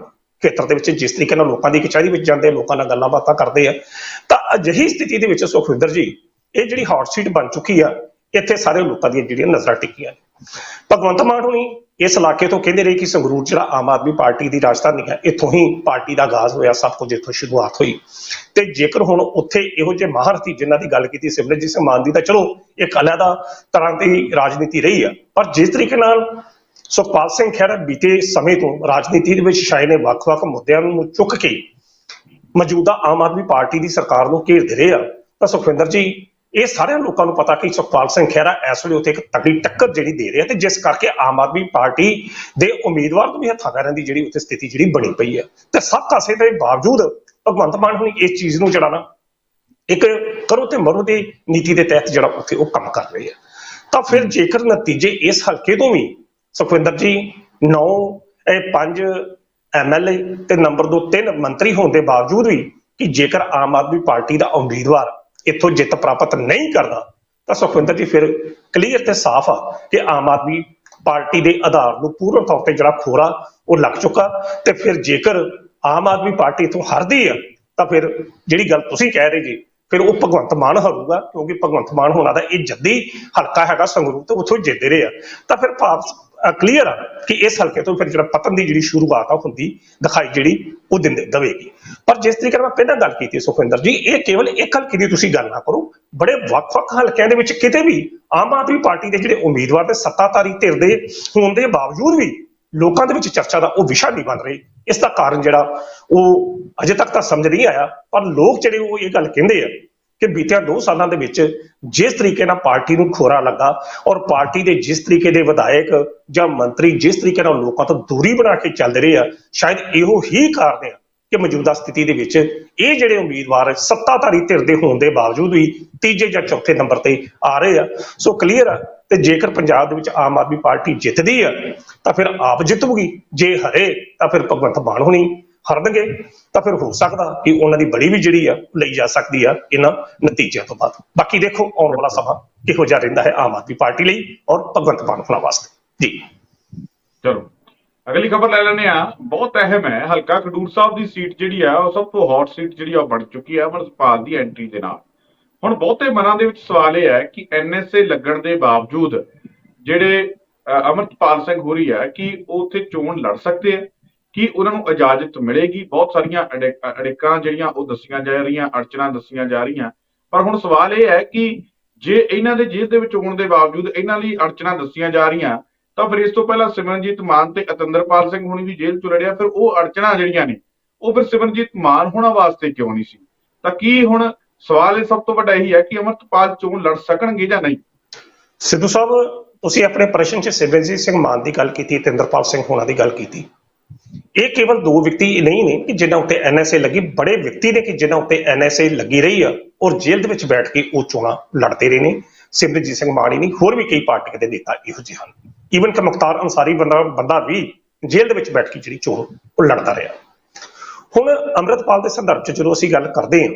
ਖੇਤਰ ਦੇ ਵਿੱਚ ਜਿਸ ਤਰੀਕੇ ਨਾਲ ਲੋਕਾਂ ਦੀ ਕਚਹਿਰੀ ਵਿੱਚ ਜਾਂਦੇ ਆ, ਲੋਕਾਂ ਨਾਲ ਗੱਲਾਂ ਬਾਤਾਂ ਕਰਦੇ ਆ। ਤਾਂ ਅਜਿਹੀ ਸਥਿਤੀ ਦੇ ਵਿੱਚ ਸੁਖਵਿੰਦਰ ਜੀ ਇਹ ਜਿਹੜੀ ਹੌਟ ਸੀਟ ਬਣ ਚੁੱਕੀ ਆ ਇੱਥੇ ਸਾਰੇ ਲੋਕਾਂ ਦੀਆਂ ਜਿਹੜੀਆਂ ਨਜ਼ਰਾਂ ਟਿਕੀਆਂ ਨੇ। ਭਗਵੰਤ ਮਾਨ ਹੁਣੀ ਇਸ ਇਲਾਕੇ ਤੋਂ ਕਹਿੰਦੇ ਰਹੇ ਕਿ ਸੰਗਰੂਰ ਜਿਹੜਾ ਆਮ ਆਦਮੀ ਪਾਰਟੀ ਦੀ ਰਾਜਧਾਨੀ ਹੈ, ਇੱਥੋਂ ਹੀ ਪਾਰਟੀ ਦਾ ਆਗਾਜ਼ ਹੋਇਆ, ਸਭ ਕੁਝ ਇੱਥੋਂ ਸ਼ੁਰੂਆਤ ਹੋਈ। ਤੇ ਜੇਕਰ ਹੁਣ ਉੱਥੇ ਇਹੋ ਜਿਹੇ ਮਹਾਰਥੀ ਜਿਨ੍ਹਾਂ ਦੀ ਗੱਲ ਕੀਤੀ ਸਿਮਰਜੀਤ ਸਿੰਘ ਮਾਨ ਦੀ, ਤਾਂ ਚਲੋ ਇੱਕ ਅਲੱਗਾ ਤਰ੍ਹਾਂ ਦੀ ਰਾਜਨੀਤੀ ਰਹੀ ਆ। ਪਰ ਜਿਸ ਤਰੀਕੇ ਨਾਲ ਸੁਖਪਾਲ ਸਿੰਘ ਖਹਿਰਾ ਬੀਤੇ ਸਮੇਂ ਤੋਂ ਰਾਜਨੀਤੀ ਦੇ ਵਿੱਚ ਸ਼ਾਇਦ ਨੇ, ਵੱਖ-ਵੱਖ ਮੁੱਦਿਆਂ ਨੂੰ ਚੁੱਕ ਕੇ ਮੌਜੂਦਾ ਆਮ ਆਦਮੀ ਪਾਰਟੀ ਦੀ ਸਰਕਾਰ ਨੂੰ ਘੇਰਦੇ ਰਹੇ ਆ, ਤਾਂ ਸੁਖਵਿੰਦਰ ਜੀ ਇਹ ਸਾਰਿਆਂ ਲੋਕਾਂ ਨੂੰ ਪਤਾ ਕਿ ਸੁਖਪਾਲ ਸਿੰਘ ਖਹਿਰਾ ਇਸ ਵੇਲੇ ਉੱਥੇ ਇੱਕ ਤਕੜੀ ਟੱਕਰ ਜਿਹੜੀ ਦੇ ਰਿਹਾ ਤੇ ਜਿਸ ਕਰਕੇ ਆਮ ਆਦਮੀ ਪਾਰਟੀ ਦੇ ਉਮੀਦਵਾਰ ਨੂੰ ਵੀ ਹੱਥਾਂ ਪੈਰਾਂ ਦੀ ਜਿਹੜੀ ਉੱਥੇ ਸਥਿਤੀ ਜਿਹੜੀ ਬਣੀ ਪਈ ਹੈ। ਤੇ ਸਭ ਕਾਸੇ ਦੇ ਬਾਵਜੂਦ ਭਗਵੰਤ ਮਾਨ ਹੁਣੀ ਇਸ ਚੀਜ਼ ਨੂੰ ਜਿਹੜਾ ਨਾ ਇੱਕ ਕਰੋ ਤੇ ਮਰੋ ਦੀ ਨੀਤੀ ਦੇ ਤਹਿਤ ਜਿਹੜਾ ਉੱਥੇ ਉਹ ਕੰਮ ਕਰ ਰਹੇ ਆ। ਤਾਂ ਫਿਰ ਜੇਕਰ ਨਤੀਜੇ ਇਸ ਹਲਕੇ ਤੋਂ ਵੀ ਸੁਖਵਿੰਦਰ ਜੀ 9 ਇਹ 5 ਐਮਐਲਏ ਤੇ ਨੰਬਰ 2 ਤਿੰਨ ਮੰਤਰੀ ਹੋਣ ਦੇ ਬਾਵਜੂਦ ਵੀ ਕਿ ਜੇਕਰ ਆਮ ਆਦਮੀ ਪਾਰਟੀ ਦਾ ਉਮੀਦਵਾਰ ਇੱਥੋਂ ਜਿੱਤ ਪ੍ਰਾਪਤ ਨਹੀਂ ਕਰਦਾ, ਤਾਂ ਸੁਖਵਿੰਦਰ ਜੀ ਫਿਰ ਕਲੀਅਰ ਤੇ ਸਾਫ਼ ਆ ਕਿ ਆਮ ਆਦਮੀ ਪਾਰਟੀ ਦੇ ਆਧਾਰ ਨੂੰ ਪੂਰਨ ਤੌਰ ਤੇ ਜਿਹੜਾ ਖੋਰਾ ਉਹ ਲੱਗ ਚੁੱਕਾ ਤੇ ਫਿਰ ਜੇਕਰ ਆਮ ਆਦਮੀ ਪਾਰਟੀ ਤੋਂ ਹਾਰਦੀ ਆ, ਤਾਂ ਫਿਰ ਜਿਹੜੀ ਗੱਲ ਤੁਸੀਂ ਕਹਿ ਰਹੇ ਜੀ, ਫਿਰ ਉਹ ਭਗਵੰਤ ਮਾਨ ਹਾਰੂਗਾ, ਕਿਉਂਕਿ ਭਗਵੰਤ ਮਾਨ ਹੋਣਾ ਦਾ ਇਹ ਜੱਦੀ ਹਲਕਾ ਹੈਗਾ ਸੰਗਰੂਰ ਤੇ ਉੱਥੋਂ ਜਿੱਤਦੇ ਰਹੇ ਆ। ਤਾਂ ਫਿਰ ਭਾਵ ਕਲੀਅਰ ਆ ਕਿ ਇਸ ਹਲਕੇ ਤੋਂ ਫਿਰ ਜਿਹੜਾ ਪਤਨ ਦੀ ਜਿਹੜੀ ਸ਼ੁਰੂਆਤ ਆ ਹੁੰਦੀ ਦਿਖਾਈ ਜਿਹੜੀ ਉਹ ਦਿੰਦੇ, ਦਵੇਗੀ। ਪਰ ਜਿਸ ਤਰੀਕੇ ਨਾਲ ਮੈਂ ਪਹਿਲਾਂ ਗੱਲ ਕੀਤੀ ਸੁਖਵਿੰਦਰ ਜੀ, ਇਹ ਕੇਵਲ ਇੱਕ ਹਲਕੇ ਦੀ ਤੁਸੀਂ ਗੱਲ ਨਾ ਕਰੋ, ਬੜੇ ਵੱਖ-ਵੱਖ ਹਲਕਿਆਂ ਦੇ ਵਿੱਚ ਕਿਤੇ ਵੀ ਆਮ ਆਦਮੀ ਪਾਰਟੀ ਦੇ ਜਿਹੜੇ ਉਮੀਦਵਾਰ ਤੇ ਸੱਤਾਧਾਰੀ ਧਿਰ ਦੇ ਹੋਣ ਦੇ ਬਾਵਜੂਦ ਵੀ ਲੋਕਾਂ ਦੇ ਵਿੱਚ ਚਰਚਾ ਦਾ ਉਹ ਵਿਸ਼ਾ ਨਹੀਂ ਬਣ ਰਹੀ, ਇਸ ਦਾ ਕਾਰਨ ਜਿਹੜਾ ਉਹ ਅਜੇ ਤੱਕ ਤਾਂ ਸਮਝ ਨਹੀਂ ਆਇਆ, ਪਰ ਲੋਕ ਜਿਹੜੇ ਉਹ ਇਹ ਗੱਲ ਕਹਿੰਦੇ ਆ ਕਿ ਬੀਤਿਆ 2 ਸਾਲਾਂ ਦੇ ਵਿੱਚ ਜਿਸ ਤਰੀਕੇ ਨਾਲ ਪਾਰਟੀ ਨੂੰ ਖੋਰਾ ਲੱਗਾ ਔਰ ਪਾਰਟੀ ਦੇ ਜਿਸ ਤਰੀਕੇ ਦੇ ਵਿਧਾਇਕ ਜਾਂ ਮੰਤਰੀ ਜਿਸ ਤਰੀਕੇ ਨਾਲ ਲੋਕਾਂ ਤੋਂ ਦੂਰੀ ਬਣਾ ਕੇ ਚੱਲਦੇ ਰਹੇ ਆ, ਸ਼ਾਇਦ ਇਹੋ ਹੀ ਕਾਰਨ ਆ ਕਿ ਮੌਜੂਦਾ ਸਥਿਤੀ ਦੇ ਵਿੱਚ ਇਹ ਜਿਹੜੇ ਉਮੀਦਵਾਰ ਸੱਤਾਧਾਰੀ ਧਿਰ ਦੇ ਹੋਣ ਦੇ ਬਾਵਜੂਦ ਵੀ ਤੀਜੇ ਜਾਂ ਚੌਥੇ ਨੰਬਰ ਤੇ ਆ ਰਹੇ ਆ। ਸੋ ਕਲੀਅਰ ਆ ਤੇ ਜੇਕਰ ਪੰਜਾਬ ਦੇ ਵਿੱਚ ਆਮ ਆਦਮੀ ਪਾਰਟੀ ਜਿੱਤਦੀ ਆ, ਤਾਂ ਫਿਰ ਆਪ ਜਿੱਤੂਗੀ। ਜੇ ਹਰੇ ਤਾਂ ਫਿਰ ਭਗਵੰਤ ਮਾਨ ਹੋਣੀ। ਹਰਨਗੇ ਤਾਂ ਫਿਰ ਹੋ ਸਕਦਾ ਕਿ ਉਹਨਾਂ ਦੀ ਬੜੀ ਵੀ ਜਿਹੜੀ ਆ ਲਈ ਜਾ ਸਕਦੀ ਆ ਇਹਨਾਂ ਨਤੀਜਿਆਂ ਤੋਂ ਬਾਅਦ। ਬਾਕੀ ਦੇਖੋ ਆਉਣ ਵਾਲਾ ਸਮਾਂ ਕਿਹੋ ਜਿਹਾ ਰਹਿੰਦਾ ਹੈ ਆਮ ਆਦਮੀ ਪਾਰਟੀ ਲਈ ਔਰ ਭਗਵੰਤ ਮਾਨ ਹੋਣਾ ਵਾਸਤੇ। ਜੀ। ਚਲੋ ਅਗਲੀ ਖਬਰ ਲੈ ਲੈਂਦੇ ਆ ਬਹੁਤ ਅਹਿਮ ਹੈ। ਹਲਕਾ ਖਡੂਰ ਸਾਹਿਬ ਦੀ ਸੀਟ ਜਿਹੜੀ ਆ ਉਹ ਸਭ ਤੋਂ ਹੌਟ ਸੀਟ ਜਿਹੜੀ ਆ ਉਹ ਬਣ ਚੁੱਕੀ ਹੈ ਅਮਰਪਾਲ ਦੀ ਐਂਟਰੀ ਦੇ ਨਾਲ। ਹੁਣ ਬਹੁਤੇ ਮਨਾਂ ਦੇ ਵਿੱਚ ਸਵਾਲ ਇਹ ਹੈ ਕਿ ਐਨਐਸਏ ਲੱਗਣ ਦੇ ਬਾਵਜੂਦ ਜਿਹੜੇ ਅ, ਅਮਰਪਾਲ ਸਿੰਘ ਹੋਰੀ ਹੈ ਕਿ ਉਹ ਉੱਥੇ ਚੋਣ ਲੜ ਸਕਦੇ ਆ? ਕੀ ਉਹਨਾਂ ਨੂੰ ਇਜਾਜ਼ਤ ਮਿਲੇਗੀ? ਬਹੁਤ ਸਾਰੀਆਂ ਅੜਿ- ਅੜਿੱਕਾਂ ਜਿਹੜੀਆਂ ਉਹ ਦੱਸੀਆਂ ਜਾ ਰਹੀਆਂ ਅੜਚਨਾ ਦੱਸੀਆਂ ਜਾ ਰਹੀਆਂ। ਪਰ ਹੁਣ ਸਵਾਲ ਇਹ ਹੈ ਕਿ ਜੇ ਇਹਨਾਂ ਦੇ ਜੇਲ੍ਹ ਦੇ ਵਿੱਚ ਹੋਣ ਦੇ ਬਾਵਜੂਦ ਇਹਨਾਂ ਲਈ ਅੜਚਨਾ ਦੱਸੀਆਂ ਜਾ ਰਹੀਆਂ, ਤਾਂ ਫਿਰ ਇਸ ਤੋਂ ਪਹਿਲਾਂ ਸਿਮਰਨਜੀਤ ਮਾਨ ਤੇ ਅਤਿੰਦਰਪਾਲ ਸਿੰਘ ਹੁਣੀ ਵੀ ਜੇਲ੍ਹ ਚੋਂ ਲੜਿਆ, ਫਿਰ ਉਹ ਅੜਚਣਾ ਜਿਹੜੀਆਂ ਨੇ, ਉਹ ਫਿਰ ਸਿਮਰਨਜੀਤ ਮਾਨ ਹੋਣਾ ਵਾਸਤੇ ਕਿਉਂ ਨਹੀਂ ਸੀ? ਤਾਂ ਕੀ ਹੁਣ ਸਵਾਲ ਇਹ ਸਭ ਤੋਂ ਵੱਡਾ ਇਹੀ ਹੈ ਕਿ ਅਮਰਤਪਾਲ ਚੋਣ ਲੜ ਸਕਣਗੇ ਜਾਂ ਨਹੀਂ? ਸਿੱਧੂ ਸਾਹਿਬ, ਤੁਸੀਂ ਆਪਣੇ ਪ੍ਰਸ਼ਨ 'ਚ ਸਿਮਰਨਜੀਤ ਸਿੰਘ ਮਾਨ ਦੀ ਗੱਲ ਕੀਤੀ ਤਿੰਦਰਪਾਲ ਸਿੰਘ ਹੋਣਾ ਦੀ ਗੱਲ ਕੀਤੀ। ਇਹ ਕੇਵਲ ਦੋ ਵਿਅਕਤੀ ਨਹੀਂ ਨੇ ਕਿ ਜਿਨ੍ਹਾਂ ਉੱਤੇ ਐਨਐਸਏ ਲੱਗੀ, ਬੜੇ ਵਿਅਕਤੀ ਨੇ ਕਿ ਜਿਨ੍ਹਾਂ ਉੱਤੇ ਐਨਐਸਏ ਲੱਗੀ ਰਹੀ ਆ ਔਰ ਜੇਲ੍ਹ ਦੇ ਵਿੱਚ ਬੈਠ ਕੇ ਉਹ ਚੋਣਾਂ ਲੜਦੇ ਰਹੇ ਨੇ। ਸਿਮਰਜੀਤ ਸਿੰਘ ਮਾਣੀ ਹੀ ਨਹੀਂ, ਹੋਰ ਵੀ ਕਈ ਪਾਰਟੀਆਂ ਦੇ ਨੇਤਾ ਇਹੋ ਜਿਹੇ ਹਨ। ਈਵਨ ਕਿ ਮੁਖਤਾਰ ਅੰਸਾਰੀ ਬੰਦਾ ਬੰਦਾ ਵੀ ਜੇਲ੍ਹ ਦੇ ਵਿੱਚ ਬੈਠ ਕੇ ਜਿਹੜੀ ਚੋਣ ਉਹ ਲੜਦਾ ਰਿਹਾ। ਹੁਣ ਅੰਮ੍ਰਿਤਪਾਲ ਦੇ ਸੰਦਰਭ ਚ ਜਦੋਂ ਅਸੀਂ ਗੱਲ ਕਰਦੇ ਹਾਂ,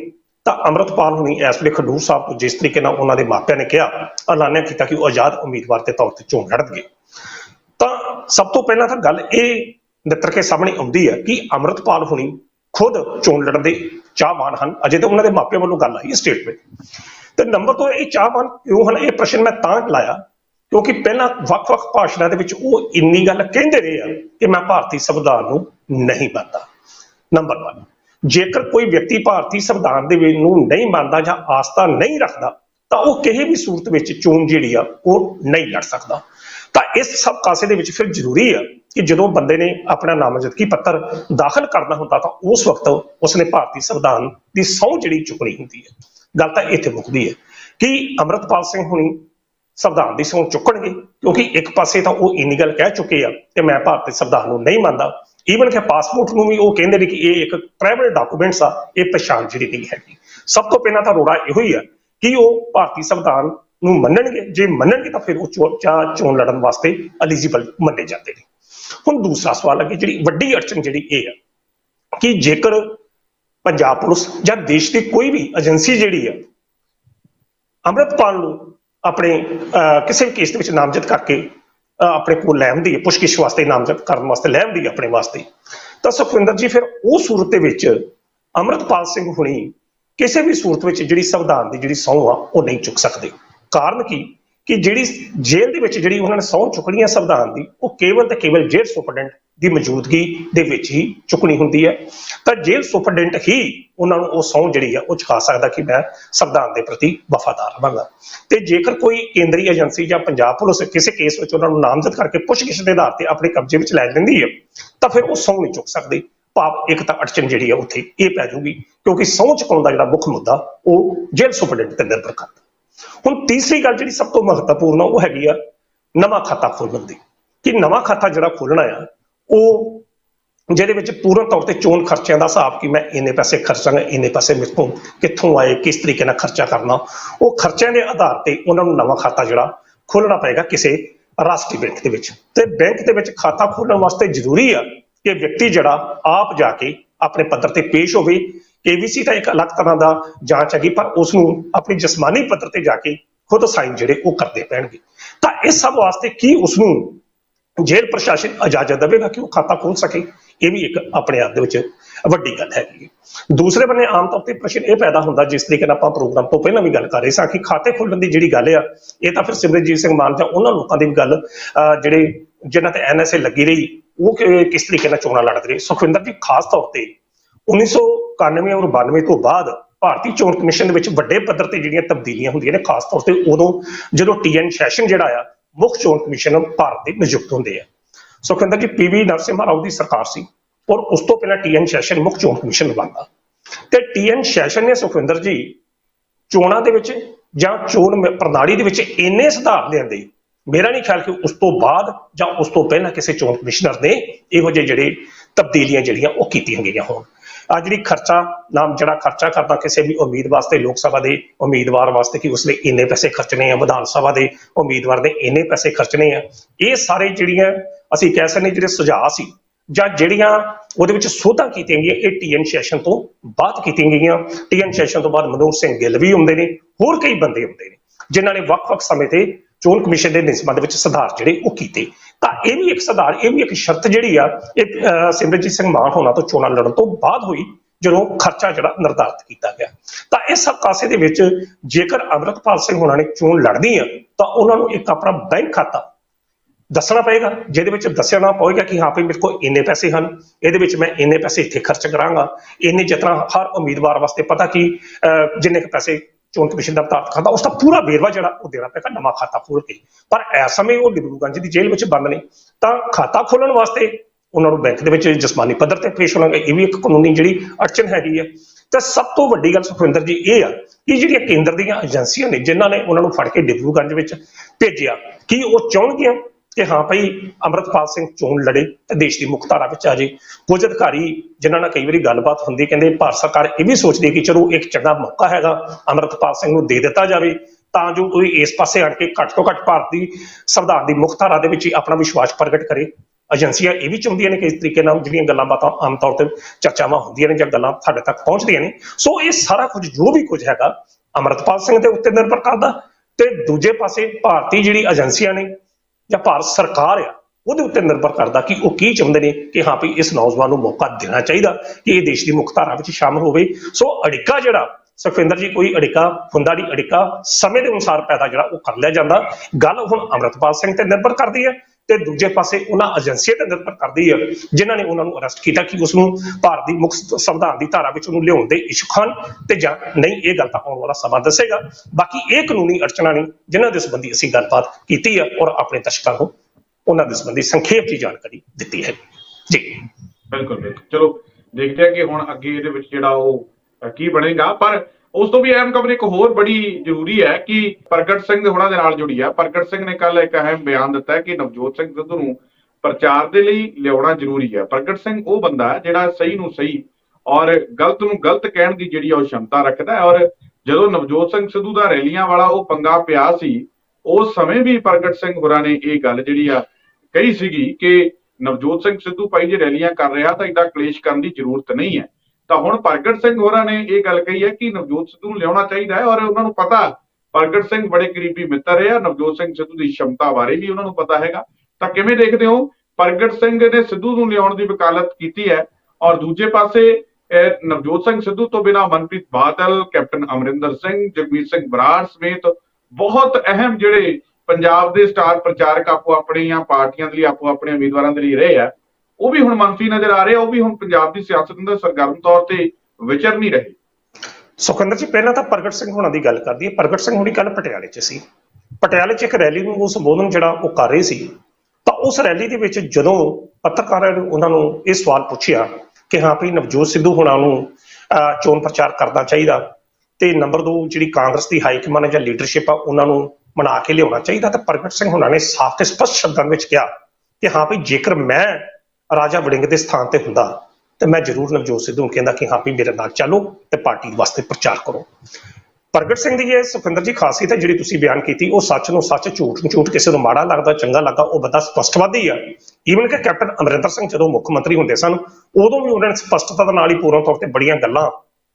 ਤਾਂ ਅੰਮ੍ਰਿਤਪਾਲ ਹੁਣੀ ਇਸ ਵੇਲੇ ਖਡੂਰ ਸਾਹਿਬ ਤੋਂ ਜਿਸ ਤਰੀਕੇ ਨਾਲ ਉਹਨਾਂ ਦੇ ਮਾਪਿਆਂ ਨੇ ਕਿਹਾ, ਐਲਾਨਿਆ ਕੀਤਾ ਕਿ ਉਹ ਆਜ਼ਾਦ ਉਮੀਦਵਾਰ ਦੇ ਤੌਰ ਤੇ ਚੋਣ ਲੜਨਗੇ। ਤਾਂ ਸਭ ਤੋਂ ਪਹਿਲਾਂ ਤਾਂ ਗੱਲ ਇਹ ਨਿੱਤਰ ਕੇ ਸਾਹਮਣੇ ਆਉਂਦੀ ਹੈ ਕਿ ਅੰਮ੍ਰਿਤਪਾਲ ਹੁਣੀ ਖੁਦ ਚੋਣ ਲੜਨ ਦੇ ਚਾਹਵਾਨ ਹਨ। ਅਜੇ ਤਾਂ ਉਹਨਾਂ ਦੇ ਮਾਪਿਆਂ ਵੱਲੋਂ ਗੱਲ ਆਈ ਹੈ ਸਟੇਟਮੈਂਟ ਤੇ ਨੰਬਰ ਤੋਂ ਇਹ ਚਾਹਵਾਨ ਕਿਉਂ ਹਨ? ਇਹ ਪ੍ਰਸ਼ਨ ਮੈਂ ਤਾਂ ਲਾਇਆ ਕਿਉਂਕਿ ਪਹਿਲਾਂ ਵੱਖ-ਵੱਖ ਭਾਸ਼ਣਾਂ ਦੇ ਵਿੱਚ ਉਹ ਇੰਨੀ ਗੱਲ ਕਹਿੰਦੇ ਰਹੇ ਆ ਕਿ ਮੈਂ ਭਾਰਤੀ ਸੰਵਿਧਾਨ ਨੂੰ ਨਹੀਂ ਮੰਨਦਾ। ਨੰਬਰ 1 ਜੇਕਰ ਕੋਈ ਵਿਅਕਤੀ ਭਾਰਤੀ ਸੰਵਿਧਾਨ ਦੇ ਨੂੰ ਨਹੀਂ ਮੰਨਦਾ ਜਾਂ ਆਸਥਾ ਨਹੀਂ ਰੱਖਦਾ, ਤਾਂ ਉਹ ਕਿਸੇ ਵੀ ਸੂਰਤ ਵਿੱਚ ਚੋਣ ਜਿਹੜੀ ਆ, ਉਹ ਨਹੀਂ ਲੜ ਸਕਦਾ। ਤਾਂ ਇਸ ਸਭ ਕਾਸੇ ਦੇ ਵਿੱਚ ਫਿਰ ਜ਼ਰੂਰੀ ਆ ਕਿ ਜਦੋਂ ਬੰਦੇ ਨੇ ਆਪਣਾ ਨਾਮਜ਼ਦਗੀ ਪੱਤਰ ਦਾਖਲ ਕਰਨਾ ਹੁੰਦਾ ਤਾਂ ਉਸ ਵਕਤ ਉਸਨੇ ਭਾਰਤੀ ਸੰਵਿਧਾਨ ਦੀ ਸਹੁੰ ਜਿਹੜੀ ਚੁੱਕਣੀ ਹੁੰਦੀ ਹੈ। ਗੱਲ ਤਾਂ ਇੱਥੇ ਮੁੱਕਦੀ ਹੈ ਕਿ ਅਮਰਤਪਾਲ ਸਿੰਘ ਹੁਣੀ ਸੰਵਿਧਾਨ ਦੀ ਸਹੁੰ ਚੁੱਕਣਗੇ, ਕਿਉਂਕਿ ਇੱਕ ਪਾਸੇ ਤਾਂ ਉਹ ਇੰਨੀ ਗੱਲ ਕਹਿ ਚੁੱਕੇ ਆ ਕਿ ਮੈਂ ਭਾਰਤੀ ਸੰਵਿਧਾਨ ਨੂੰ ਨਹੀਂ ਮੰਨਦਾ। ਈਵਨ ਕਿ ਪਾਸਪੋਰਟ ਨੂੰ ਵੀ ਉਹ ਕਹਿੰਦੇ ਨੇ ਕਿ ਇਹ ਇੱਕ ਟਰੈਵਲ ਡਾਕੂਮੈਂਟਸ ਆ, ਇਹ ਪਛਾਣ ਜਿਹੜੀ ਨਹੀਂ ਹੈਗੀ। ਸਭ ਤੋਂ ਪਹਿਲਾਂ ਤਾਂ ਰੋੜਾ ਇਹੋ ਹੀ ਆ ਕਿ ਉਹ ਭਾਰਤੀ ਸੰਵਿਧਾਨ ਨੂੰ ਮੰਨਣਗੇ। ਜੇ ਮੰਨਣਗੇ ਤਾਂ ਫਿਰ ਉਹ ਚੋ- ਚੋਣ ਲੜਨ ਵਾਸਤੇ ਐਲੀਜੀਬਲ ਮੰਨੇ ਜਾਂਦੇ ਨੇ। ਹੁਣ ਦੂਸਰਾ ਸਵਾਲ ਹੈ ਕਿ ਜਿਹੜੀ ਵੱਡੀ ਅੜਚਨ ਜਿਹੜੀ ਇਹ ਆ ਕਿ ਜੇਕਰ ਪੰਜਾਬ ਪੁਲਿਸ ਜਾਂ ਦੇਸ਼ ਦੀ ਕੋਈ ਵੀ ਏਜੰਸੀ ਜਿਹੜੀ ਆ ਅੰਮ੍ਰਿਤਪਾਲ ਨੂੰ ਆਪਣੇ ਅਹ, ਕਿਸੇ ਵੀ ਕੇਸ ਦੇ ਵਿੱਚ ਨਾਮਜ਼ਦ ਕਰਕੇ ਅਹ, ਆਪਣੇ ਕੋਲ ਲੈ ਆਉਂਦੀ ਹੈ ਪੁੱਛਗਿੱਛ ਵਾਸਤੇ ਨਾਮਜ਼ਦ ਕਰਨ ਵਾਸਤੇ ਲੈ ਆਉਂਦੀ ਹੈ ਆਪਣੇ ਵਾਸਤੇ ਤਾਂ ਸੁਖਵਿੰਦਰ ਜੀ ਫਿਰ ਉਹ ਸੂਰਤ ਦੇ ਵਿੱਚ ਅੰਮ੍ਰਿਤਪਾਲ ਸਿੰਘ ਹੁਣੀ ਕਿਸੇ ਵੀ ਸੂਰਤ ਵਿੱਚ ਜਿਹੜੀ ਸੰਵਿਧਾਨ ਦੀ ਜਿਹੜੀ ਸਹੁੰ ਆ ਉਹ ਨਹੀਂ ਚੁੱਕ ਸਕਦੇ। ਕਾਰਨ ਕੀ? ਕਿ ਜਿਹੜੀ ਜੇਲ੍ਹ ਦੇ ਵਿੱਚ ਜਿਹੜੀ ਉਹਨਾਂ ਨੇ ਸਹੁੰ ਚੁੱਕਣੀ ਹੈ ਸੰਵਿਧਾਨ ਦੀ, ਉਹ ਕੇਵਲ ਤੇ ਕੇਵਲ ਜੇਲ੍ਹ ਸੁਪਰਡੈਂਟ ਦੀ ਮੌਜੂਦਗੀ ਦੇ ਵਿੱਚ ਹੀ ਚੁੱਕਣੀ ਹੁੰਦੀ ਹੈ। ਤਾਂ ਜੇਲ੍ਹ ਸੁਪਰਡੈਂਟ ਹੀ ਉਹਨਾਂ ਨੂੰ ਉਹ ਸਹੁੰ ਜਿਹੜੀ ਆ, ਉਹ ਚੁਕਾ ਸਕਦਾ ਕਿ ਮੈਂ ਸੰਵਿਧਾਨ ਦੇ ਪ੍ਰਤੀ ਵਫਾਦਾਰ ਰਹਾਂਗਾ ਤੇ ਜੇਕਰ ਕੋਈ ਕੇਂਦਰੀ ਏਜੰਸੀ ਜਾਂ ਪੰਜਾਬ ਪੁਲਿਸ ਕਿਸੇ ਕੇਸ ਵਿੱਚ ਉਹਨਾਂ ਨੂੰ ਨਾਮਜ਼ਦ ਕਰਕੇ ਪੁੱਛਗਿੱਛ ਦੇ ਆਧਾਰ ਤੇ ਆਪਣੇ ਕਬਜ਼ੇ ਵਿੱਚ ਲੈ ਲੈਂਦੀ ਹੈ, ਤਾਂ ਫਿਰ ਉਹ ਸਹੁੰ ਨਹੀਂ ਚੁੱਕ ਸਕਦੇ। ਭਾਵ ਇੱਕ ਤਾਂ ਅੜਚਨ ਜਿਹੜੀ ਆ, ਉੱਥੇ ਇਹ ਪੈ ਜਾਊਗੀ, ਕਿਉਂਕਿ ਸਹੁੰ ਚੁਕਾਉਣ ਦਾ ਜਿਹੜਾ ਮੁੱਖ ਮੁੱਦਾ, ਉਹ ਜੇਲ੍ਹ ਸੁਪਰਡੈਂਟ ਤੇ ਨਿਰਭਰ ਕਰਦਾ ਹੁਣ ਤੀਸਰੀ ਗੱਲ ਜਿਹੜੀ ਸਭ ਤੋਂ ਮਹੱਤਵਪੂਰਨ ਆ, ਉਹ ਹੈਗੀ ਆ ਨਵਾਂ ਖਾਤਾ ਖੋਲ੍ਹਣ ਦੀ। ਕਿ ਨਵਾਂ ਖਾਤਾ ਜਿਹੜਾ ਖੋਲਣਾ ਆ, ਉਹ ਜਿਹਦੇ ਵਿੱਚ ਪੂਰਨ ਤੌਰ ਤੇ ਚੋਣ ਖਰਚਿਆਂ ਦਾ ਹਿਸਾਬ ਕਿ ਮੈਂ ਇੰਨੇ ਪੈਸੇ ਖਰਚਾਂਗਾ, ਇੰਨੇ ਪੈਸੇ ਮੇਰੇ ਤੋਂ ਕਿੱਥੋਂ ਆਏ, ਕਿਸ ਤਰੀਕੇ ਨਾਲ ਖਰਚਾ ਕਰਨਾ, ਉਹ ਖਰਚਿਆਂ ਦੇ ਆਧਾਰ ਤੇ ਉਹਨਾਂ ਨੂੰ ਨਵਾਂ ਖਾਤਾ ਜਿਹੜਾ ਖੋਲਣਾ ਪਏਗਾ ਕਿਸੇ ਰਾਸ਼ਟਰੀ ਬੈਂਕ ਦੇ ਵਿੱਚ। ਤੇ ਬੈਂਕ ਦੇ ਵਿੱਚ ਖਾਤਾ ਖੋਲਣ ਵਾਸਤੇ ਜ਼ਰੂਰੀ ਆ ਕਿ ਵਿਅਕਤੀ ਜਿਹੜਾ ਆਪ ਜਾ ਕੇ ਆਪਣੇ ਪੱਧਰ ਤੇ ਪੇਸ਼ ਹੋਵੇ ਕੇਵੀਸੀ ਤਾਂ ਇੱਕ ਅਲੱਗ ਤਰ੍ਹਾਂ ਦਾ ਜਾਂਚ ਹੈਗੀ ਪਰ ਉਸ ਨੂੰ ਆਪਣੀ ਜਿਸਮਾਨੀ ਪੱਧਰ ਤੇ ਜਾ ਕੇ ਖੁਦ ਸਾਈਨ ਜਿਹੜੇ ਉਹ ਕਰਦੇ ਪੈਣਗੇ। ਤਾਂ ਇਸ ਸਭ ਵਾਸਤੇ ਕੀ ਉਸ ਨੂੰ ਜੇਲ੍ਹ ਪ੍ਰਸ਼ਾਸਨ ਇਜਾਜ਼ਤ ਦੇਵੇਗਾ ਕਿ ਉਹ ਖਾਤਾ ਖੋਲ ਸਕੇ? ਇਹ ਵੀ ਇੱਕ ਆਪਣੇ ਆਪ ਦੇ ਵਿੱਚ ਵੱਡੀ ਗੱਲ ਹੈਗੀ ਹੈ। ਦੂਸਰੇ ਬੰਨੇ ਆਮ ਤੌਰ ਤੇ ਪ੍ਰਸ਼ਨ ਇਹ ਪੈਦਾ ਹੁੰਦਾ ਜਿਸ ਤਰੀਕੇ ਨਾਲ ਆਪਾਂ ਪ੍ਰੋਗਰਾਮ ਤੋਂ ਪਹਿਲਾਂ ਵੀ ਗੱਲ ਕਰ ਰਹੇ ਸਾਂ ਕਿ ਖਾਤੇ ਖੋਲਣ ਦੀ ਜਿਹੜੀ ਗੱਲ ਆ ਇਹ ਤਾਂ ਫਿਰ ਸਿਮਰਜੀਤ ਸਿੰਘ ਮਾਨ ਜਾਂ ਉਹਨਾਂ ਲੋਕਾਂ ਦੀ ਵੀ ਗੱਲ ਅਹ, ਜਿਹੜੇ ਜਿਨ੍ਹਾਂ ਤੇ ਐਨਐਸਏ ਲੱਗੀ ਰਹੀ ਉਹ ਕਿ- ਕਿਸ ਤਰੀਕੇ ਨਾਲ ਚੋਣਾਂ ਲੜਦੇ ਰਹੇ? ਸੁਖਵਿੰਦਰ ਜੀ ਖਾਸ ਤੌਰ ਤੇ 1991 ਔਰ 92 ਤੋਂ ਬਾਅਦ ਭਾਰਤੀ ਚੋਣ ਕਮਿਸ਼ਨ ਦੇ ਵਿੱਚ ਵੱਡੇ ਪੱਧਰ ਤੇ ਜਿਹੜੀਆਂ ਤਬਦੀਲੀਆਂ ਹੁੰਦੀਆਂ ਨੇ, ਖਾਸ ਤੌਰ ਤੇ ਉਦੋਂ ਜਦੋਂ ਟੀਐਨ ਸੈਸ਼ਨ ਜਿਹੜਾ ਆ, ਮੁੱਖ ਚੋਣ ਕਮਿਸ਼ਨ ਭਾਰਤ ਦੇ ਨਿਯੁਕਤ ਹੁੰਦੇ ਆ। ਸੁਖਵਿੰਦਰ ਜੀ ਪੀਵੀ ਨਰਸਿਮਹਾ ਰਾਓ ਦੀ ਸਰਕਾਰ ਸੀ ਔਰ ਉਸ ਤੋਂ ਪਹਿਲਾਂ ਟੀਐਨ ਸੈਸ਼ਨ ਮੁੱਖ ਚੋਣ ਕਮਿਸ਼ਨ ਬਣਦਾ। ਤੇ ਟੀਐਨ ਸੈਸ਼ਨ ਨੇ ਸੁਖਵਿੰਦਰ ਜੀ, ਚੋਣਾਂ ਦੇ ਵਿੱਚ ਜਾਂ ਚੋਣ ਪ੍ਰਣਾਲੀ ਦੇ ਵਿੱਚ ਇੰਨੇ ਸੁਧਾਰ ਲਿਆਂਦੇ, ਮੇਰਾ ਨਹੀਂ ਖਿਆਲ ਕਿ ਉਸ ਤੋਂ ਬਾਅਦ ਜਾਂ ਉਸ ਤੋਂ ਪਹਿਲਾਂ ਕਿਸੇ ਚੋਣ ਕਮਿਸ਼ਨਰ ਨੇ ਇਹੋ ਜਿਹੇ ਜਿਹੜੇ ਤਬਦੀਲੀਆਂ ਜਿਹੜੀਆਂ ਉਹ ਕੀਤੀਆਂ ਗਈਆਂ ਹੋਣ। ਆ ਜਿਹੜੀ ਖਰਚਾ, ਨਾਮ ਜਿਹੜਾ ਖਰਚਾ ਕਰਦਾ ਕਿਸੇ ਵੀ ਉਮੀਦ ਵਾਸਤੇ, ਲੋਕ ਸਭਾ ਦੇ ਉਮੀਦਵਾਰ ਵਾਸਤੇ ਕਿ ਉਸ ਲਈ ਇੰਨੇ ਪੈਸੇ ਖਰਚਣੇ ਆ, ਵਿਧਾਨ ਸਭਾ ਦੇ ਉਮੀਦਵਾਰ ਦੇ ਇੰਨੇ ਪੈਸੇ ਖਰਚਣੇ ਆ। ਇਹ ਸਾਰੇ ਜਿਹੜੀਆਂ ਅਸੀਂ ਕਹਿ ਸਕਦੇ ਜਿਹੜੇ ਸੁਝਾਅ ਸੀ ਜਾਂ ਜਿਹੜੀਆਂ ਉਹਦੇ ਵਿੱਚ ਸੋਧਾਂ ਕੀਤੀਆਂ ਗਈਆਂ, ਇਹ ਟੀਐਨ ਸੈਸ਼ਨ ਤੋਂ ਬਾਅਦ ਕੀਤੀਆਂ ਗਈਆਂ। ਟੀਐਨ ਸੈਸ਼ਨ ਤੋਂ ਬਾਅਦ ਮਨੋਜ ਸਿੰਘ ਗਿੱਲ ਵੀ ਹੁੰਦੇ ਨੇ, ਹੋਰ ਕਈ ਬੰਦੇ ਹੁੰਦੇ ਨੇ, ਜਿਨ੍ਹਾਂ ਨੇ ਵੱਖ-ਵੱਖ ਸਮੇਂ ਤੇ ਚੋਣ ਕਮਿਸ਼ਨ ਦੇ ਨਿਯਮਾਂ ਦੇ ਵਿੱਚ ਸੁਧਾਰ ਜਿਹੜੇ ਉਹ ਕੀਤੇ। ਤਾਂ ਇਹ ਵੀ ਇੱਕ ਸੁਧਾਰ ਇਹ ਵੀ ਇੱਕ ਸ਼ਰਤ ਜਿਹੜੀ ਆ ਇਹ ਸਿਮਰਜੀਤ ਸਿੰਘ ਮਾਨ ਹੋਣਾ ਤੋਂ ਚੋਣਾਂ ਲੜਨ ਤੋਂ ਬਾਅਦ ਹੋਈ ਜਦੋਂ ਖਰਚਾ ਜਿਹੜਾ ਨਿਰਧਾਰਿਤ ਕੀਤਾ ਗਿਆ। ਤਾਂ ਇਸ ਕਾਸੇ ਦੇ ਵਿੱਚ ਜੇਕਰ ਅੰਮ੍ਰਿਤਪਾਲ ਸਿੰਘ ਹੋਣਾ ਨੇ ਚੋਣ ਲੜਨੀ ਆ ਤਾਂ ਉਹਨਾਂ ਨੂੰ ਇੱਕ ਆਪਣਾ ਬੈਂਕ ਖਾਤਾ ਦੱਸਣਾ ਪਏਗਾ ਜਿਹਦੇ ਵਿੱਚ ਦੱਸਣਾ ਪਵੇਗਾ ਕਿ ਹਾਂ ਭਈ ਮੇਰੇ ਕੋਲ ਇੰਨੇ ਪੈਸੇ ਹਨ ਇਹਦੇ ਵਿੱਚ ਮੈਂ ਇੰਨੇ ਪੈਸੇ ਇੱਥੇ ਖਰਚ ਕਰਾਂਗਾ। ਇੰਨੇ ਜਿਤਨਾ ਹਰ ਉਮੀਦਵਾਰ ਵਾਸਤੇ ਪਤਾ ਕਿ ਅਹ, ਜਿੰਨੇ ਕੁ ਪੈਸੇ ਚੋਣ ਕਮਿਸ਼ਨ ਦਾ ਪ੍ਰਾਪਤ ਖਾਤਾ, ਉਸ ਦਾ ਪੂਰਾ ਵੇਰਵਾ ਜਿਹੜਾ ਉਹ ਦੇਣਾ ਪਏਗਾ, ਨਵਾਂ ਖਾਤਾ ਖੋਲ ਕੇ। ਪਰ ਇਸ ਸਮੇਂ ਉਹ ਡਿਬਰੂਗੰਜ ਦੀ ਜੇਲ੍ਹ ਵਿੱਚ ਬੰਦ ਨੇ ਤਾਂ ਖਾਤਾ ਖੋਲਣ ਵਾਸਤੇ ਉਹਨਾਂ ਨੂੰ ਬੈਂਕ ਦੇ ਵਿੱਚ ਜਸਮਾਨੀ ਪੱਧਰ ਤੇ ਪੇਸ਼ ਹੋਣਾ ਇਹ ਵੀ ਇੱਕ ਕਾਨੂੰਨੀ ਜਿਹੜੀ ਅੜਚਨ ਹੈਗੀ ਹੈ। ਤੇ ਸਭ ਤੋਂ ਵੱਡੀ ਗੱਲ ਸੁਖਵਿੰਦਰ ਜੀ, ਇਹ ਆ ਕਿ ਜਿਹੜੀਆਂ ਕੇਂਦਰ ਦੀਆਂ ਏਜੰਸੀਆਂ ਨੇ, ਜਿਨ੍ਹਾਂ ਨੇ ਉਹਨਾਂ ਨੂੰ ਫੜ ਕੇ ਡਿਬਰੂਗੰਜ ਵਿੱਚ ਭੇਜਿਆ, ਕੀ ਉਹ ਚਾਹੁੰਗੀਆਂ ਕਿ ਹਾਂ ਭਾਈ ਅਮਰਤਪਾਲ ਸਿੰਘ ਚੋਣ ਲੜੇ ਤੇ ਦੇਸ਼ ਦੀ ਮੁੱਖ ਧਾਰਾ ਵਿੱਚ ਆ ਜੇ। ਕੁਝ ਅਧਿਕਾਰੀ ਜਿਨ੍ਹਾਂ ਨਾਲ ਕਈ ਵਾਰੀ ਗੱਲਬਾਤ ਹੁੰਦੀ, ਕਹਿੰਦੇ ਭਾਰਤ ਸਰਕਾਰ ਇਹ ਵੀ ਸੋਚਦੀ ਹੈ ਕਿ ਚਲੋ ਇੱਕ ਚੰਗਾ ਮੌਕਾ ਹੈਗਾ, ਅਮਰਤਪਾਲ ਸਿੰਘ ਨੂੰ ਦੇ ਦਿੱਤਾ ਜਾਵੇ, ਤਾਂ ਜੋ ਕੋਈ ਇਸ ਪਾਸੇ ਆਣ ਕੇ ਘੱਟ ਤੋਂ ਘੱਟ ਭਾਰਤ ਦੀ ਸੰਵਿਧਾਨ ਦੀ ਮੁੱਖ ਧਾਰਾ ਦੇ ਵਿੱਚ ਹੀ ਆਪਣਾ ਵਿਸ਼ਵਾਸ ਪ੍ਰਗਟ ਕਰੇ। ਏਜੰਸੀਆਂ ਇਹ ਵੀ ਚਾਹੁੰਦੀਆਂ ਨੇ ਕਿ ਇਸ ਤਰੀਕੇ ਨਾਲ ਜਿਹੜੀਆਂ ਗੱਲਾਂ ਬਾਤਾਂ ਆਮ ਤੌਰ ਤੇ ਚਰਚਾਵਾਂ ਹੁੰਦੀਆਂ ਨੇ ਜਾਂ ਗੱਲਾਂ ਸਾਡੇ ਤੱਕ ਪਹੁੰਚਦੀਆਂ ਨੇ, ਸੋ ਇਹ ਸਾਰਾ ਕੁਝ ਜੋ ਵੀ ਕੁਝ ਹੈਗਾ, ਅਮਰਤਪਾਲ ਸਿੰਘ ਦੇ ਉੱਤੇ ਨਿਰਭਰ ਕਰਦਾ ਤੇ ਦੂਜੇ ਪਾਸੇ ਭਾਰਤੀ ਜਿਹੜੀ ਏਜੰਸੀਆਂ ਨੇ ਜਾਂ ਭਾਰਤ ਸਰਕਾਰ ਆ, ਉਹਦੇ ਉੱਤੇ ਨਿਰਭਰ ਕਰਦਾ ਕਿ ਉਹ ਕੀ ਚਾਹੁੰਦੇ ਨੇ ਕਿ ਹਾਂ ਵੀ ਇਸ ਨੌਜਵਾਨ ਨੂੰ ਮੌਕਾ ਦੇਣਾ ਚਾਹੀਦਾ, ਕਿ ਇਹ ਦੇਸ਼ ਦੀ ਮੁੱਖ ਧਾਰਾ ਵਿੱਚ ਸ਼ਾਮਲ ਹੋਵੇ। ਸੋ ਅੜਿੱਕਾ ਜਿਹੜਾ, ਸੁਖਵਿੰਦਰ ਜੀ, ਕੋਈ ਅੜਿੱਕਾ, ਹੁੰਦਾ ਨਹੀਂ ਅੜਿੱਕਾ, ਸਮੇਂ ਦੇ ਅਨੁਸਾਰ ਪੈਦਾ ਜਿਹੜਾ ਉਹ ਕਰ ਲਿਆ ਜਾਂਦਾ। ਗੱਲ ਹੁਣ ਅਮਰਤਪਾਲ ਸਿੰਘ ਤੇ ਨਿਰਭਰ ਕਰਦੀ ਹੈ। ਤੇ ਦੂਜੇ ਪਾਸੇ ਉਹਨਾਂ ਏਜੰਸੀਆਂ ਤੇ ਨਿਰਭਰ ਕਰਦੀ ਹੈ ਜਿਨ੍ਹਾਂ ਨੇ ਉਹਨਾਂ ਨੂੰ ਅਰੈਸਟ ਕੀਤਾ ਕਿ ਉਸ ਨੂੰ ਭਾਰਤ ਮੁੱਖ ਸੰਵਿਧਾਨ ਦੀ ਧਾਰਾ ਵਿੱਚ ਉਹਨੂੰ ਲਿਆਉਣ ਦੇ ਇਛੁਕ ਹਨ ਤੇ ਜਾਂ ਨਹੀਂ, ਇਹ ਗੱਲ ਤਾਂ ਆਉਣ ਵਾਲਾ ਸਮਾਂ ਦੱਸੇਗਾ। ਬਾਕੀ ਇਹ ਕਾਨੂੰਨੀ ਅੜਚਣਾ ਨੇ ਜਿਨ੍ਹਾਂ ਦੇ ਸੰਬੰਧੀ ਅਸੀਂ ਗੱਲਬਾਤ ਕੀਤੀ ਹੈ ਔਰ ਆਪਣੇ ਦਰਸ਼ਕਾਂ ਨੂੰ ਉਹਨਾਂ ਦੇ ਸੰਬੰਧੀ ਸੰਖੇਪ ਜੀ ਜਾਣਕਾਰੀ ਦਿੱਤੀ ਹੈ। ਜੀ। ਬਿਲਕੁਲ ਬਿਲਕੁਲ ਚਲੋ, ਦੇਖਦੇ ਆ ਕਿ ਹੁਣ ਅੱਗੇ ਇਹਦੇ ਵਿੱਚ ਜਿਹੜਾ ਉਹ ਕੀ ਬਣੇਗਾ, ਪਰ ਉਸ ਤੋਂ ਵੀ ਅਹਿਮ ਖਬਰ ਇੱਕ ਹੋਰ ਬੜੀ ਜ਼ਰੂਰੀ ਹੈ ਕਿ ਪ੍ਰਗਟ ਸਿੰਘ ਹੋਣਾ ਦੇ ਨਾਲ ਜੁੜੀ ਹੈ ਪ੍ਰਗਟ ਸਿੰਘ ਨੇ ਕੱਲ ਇੱਕ ਅਹਿਮ ਬਿਆਨ ਦਿੱਤਾ ਹੈ ਕਿ ਨਵਜੋਤ ਸਿੰਘ ਸਿੱਧੂ ਨੂੰ ਪ੍ਰਚਾਰ ਦੇ ਲਈ ਲਿਆਉਣਾ ਜ਼ਰੂਰੀ ਹੈ। ਪ੍ਰਗਟ ਸਿੰਘ ਉਹ ਬੰਦਾ ਹੈ ਜਿਹੜਾ ਸਹੀ ਨੂੰ ਸਹੀ ਔਰ ਗਲਤ ਨੂੰ ਗਲਤ ਕਹਿਣ ਦੀ ਜਿਹੜੀ ਆ ਉਹ ਸ਼ਮਤਾ ਰੱਖਦਾ ਹੈ। ਔਰ ਜਦੋਂ ਨਵਜੋਤ ਸਿੰਘ ਸਿੱਧੂ ਦਾ ਰੈਲੀਆਂ ਵਾਲਾ ਉਹ ਪੰਗਾ ਪਿਆ ਸੀ, ਉਸ ਸਮੇਂ ਵੀ ਪ੍ਰਗਟ ਸਿੰਘ ਹੋਰਾਂ ਨੇ ਇਹ ਗੱਲ ਜਿਹੜੀ ਆ ਕਹੀ ਸੀਗੀ ਕਿ ਨਵਜੋਤ ਸਿੰਘ ਸਿੱਧੂ ਭਾਈ ਜੇ ਰੈਲੀਆਂ ਕਰ ਰਿਹਾ ਤਾਂ ਇਹਦਾ ਕਲੇਸ਼ ਕਰਨ ਦੀ ਜ਼ਰੂਰਤ ਨਹੀਂ ਹੈ। ਤਾਂ ਹੁਣ ਪ੍ਰਗਟ ਸਿੰਘ ਹੋਰਾਂ ਨੇ ਇਹ ਗੱਲ ਕਹੀ ਹੈ ਕਿ ਨਵਜੋਤ ਸਿੱਧੂ ਨੂੰ ਲਿਆਉਣਾ ਚਾਹੀਦਾ ਹੈ ਔਰ ਉਹਨਾਂ ਨੂੰ ਪਤਾ, ਪ੍ਰਗਟ ਸਿੰਘ ਬੜੇ ਕਰੀਬੀ ਮਿੱਤਰ ਹੈ, ਨਵਜੋਤ ਸਿੰਘ ਸਿੱਧੂ ਦੀ ਸ਼ਮਤਾ ਬਾਰੇ ਵੀ ਉਹਨਾਂ ਨੂੰ ਪਤਾ ਹੈਗਾ। ਤਾਂ ਕਿਵੇਂ ਦੇਖਦੇ ਹੋ? ਪ੍ਰਗਟ ਸਿੰਘ ਨੇ ਸਿੱਧੂ ਨੂੰ ਲਿਆਉਣ ਦੀ ਵਕਾਲਤ ਕੀਤੀ ਹੈ ਔਰ ਦੂਜੇ ਪਾਸੇ ਨਵਜੋਤ ਸਿੰਘ ਸਿੱਧੂ ਤੋਂ ਬਿਨਾ ਮਨਪ੍ਰੀਤ ਬਾਦਲ, ਕੈਪਟਨ ਅਮਰਿੰਦਰ ਸਿੰਘ, ਜਗਮੀਤ ਸਿੰਘ ਬਰਾੜ ਸਮੇਤ ਬਹੁਤ ਅਹਿਮ ਜਿਹੜੇ ਪੰਜਾਬ ਦੇ ਸਟਾਰ ਪ੍ਰਚਾਰਕ ਆਪੋ ਆਪਣੀਆਂ ਪਾਰਟੀਆਂ ਦੇ ਲਈ ਆਪੋ ਆਪਣੇ ਉਮੀਦਵਾਰਾਂ ਦੇ ਲਈ ਰਹੇ ਆ। ਉਹ ਵੀ ਹੁਣ ਮੰਨਫੀ ਨਜ਼ਰ ਆ ਰਹੇ ਆ, ਉਹ ਵੀ ਹੁਣ ਪੰਜਾਬ ਦੀ ਸਿਆਸਤ ਅੰਦਰ ਸਰਗਰਮ ਤੌਰ ਤੇ ਵਿਚਰ ਨਹੀਂ ਰਹੇ। ਸੁਖਿੰਦਰ ਜੀ, ਪਹਿਲਾਂ ਤਾਂ ਪ੍ਰਗਟ ਸਿੰਘ ਹੋਣਾ ਦੀ ਗੱਲ ਕਰਦੀ ਹੈ ਪ੍ਰਗਟ ਸਿੰਘ ਹੋਣੀ ਕੱਲ ਪਟਿਆਲੇ 'ਚ ਸੀ। ਪਟਿਆਲੇ 'ਚ ਇੱਕ ਰੈਲੀ ਨੂੰ ਉਹ ਸੰਬੋਧਨ ਜਿਹੜਾ ਉਹ ਕਰ ਰਹੇ ਸੀ। ਤਾਂ ਉਸ ਰੈਲੀ ਦੇ ਵਿੱਚ ਜਦੋਂ ਪੱਤਰਕਾਰਾਂ ਨੇ ਉਹਨਾਂ ਨੂੰ ਇਹ ਸਵਾਲ ਪੁੱਛਿਆ ਕਿ ਹਾਂ ਵੀ ਨਵਜੋਤ ਸਿੱਧੂ ਹੁਣਾਂ ਨੂੰ ਚੋਣ ਪ੍ਰਚਾਰ ਕਰਨਾ ਚਾਹੀਦਾ ਤੇ ਨੰਬਰ 2 ਜਿਹੜੀ ਕਾਂਗਰਸ ਦੀ ਹਾਈ ਕਮਾਂਡ ਜਾਂ ਲੀਡਰਸ਼ਿਪ ਆ, ਉਹਨਾਂ ਨੂੰ ਮਨਾ ਕੇ ਲਿਆਉਣਾ ਚਾਹੀਦਾ, ਤਾਂ ਪ੍ਰਗਟ ਸਿੰਘ ਹੁਣਾਂ ਨੇ ਸਾਫ਼ ਤੇ ਸਪਸ਼ਟ ਸ਼ਬਦਾਂ ਵਿੱਚ ਕਿਹਾ ਕਿ ਹਾਂ ਵੀ ਜੇਕਰ ਮੈਂ ਰਾਜਾ ਵੜਿੰਗ ਦੇ ਸਥਾਨ ਤੇ ਹੁੰਦਾ। ਤੇ ਮੈਂ ਜ਼ਰੂਰ ਨਵਜੋਤ ਸਿੱਧੂ ਨੂੰ ਕਹਿੰਦਾ ਕਿ ਹਾਂ ਵੀ ਮੇਰੇ ਨਾਲ ਚੱਲੋ ਤੇ ਪਾਰਟੀ ਵਾਸਤੇ ਪ੍ਰਚਾਰ ਕਰੋ। ਪ੍ਰਗਟ ਸਿੰਘ ਦੀ ਇਹ ਸੁਖਿੰਦਰ ਜੀ ਖਾਸੀਅਤ ਹੈ ਜਿਹੜੀ ਤੁਸੀਂ ਬਿਆਨ ਕੀਤੀ, ਉਹ ਸੱਚ ਨੂੰ ਸੱਚ ਝੂਠ ਨੂੰ ਝੂਠ ਕਿਸੇ ਨੂੰ ਮਾੜਾ ਲੱਗਦਾ, ਚੰਗਾ ਲੱਗਾ ਉਹ ਬੰਦਾ ਸਪਸ਼ਟਵਾਦੀ ਆ। ਈਵਨ ਕਿ ਕੈਪਟਨ ਅਮਰਿੰਦਰ ਸਿੰਘ ਜਦੋਂ ਮੁੱਖ ਮੰਤਰੀ ਹੁੰਦੇ ਸਨ, ਉਦੋਂ ਵੀ ਉਹਨਾਂ ਨੇ ਸਪਸ਼ਟਤਾ ਦੇ ਨਾਲ ਹੀ ਪੂਰਨ ਤੌਰ ਤੇ ਬੜੀਆਂ ਗੱਲਾਂ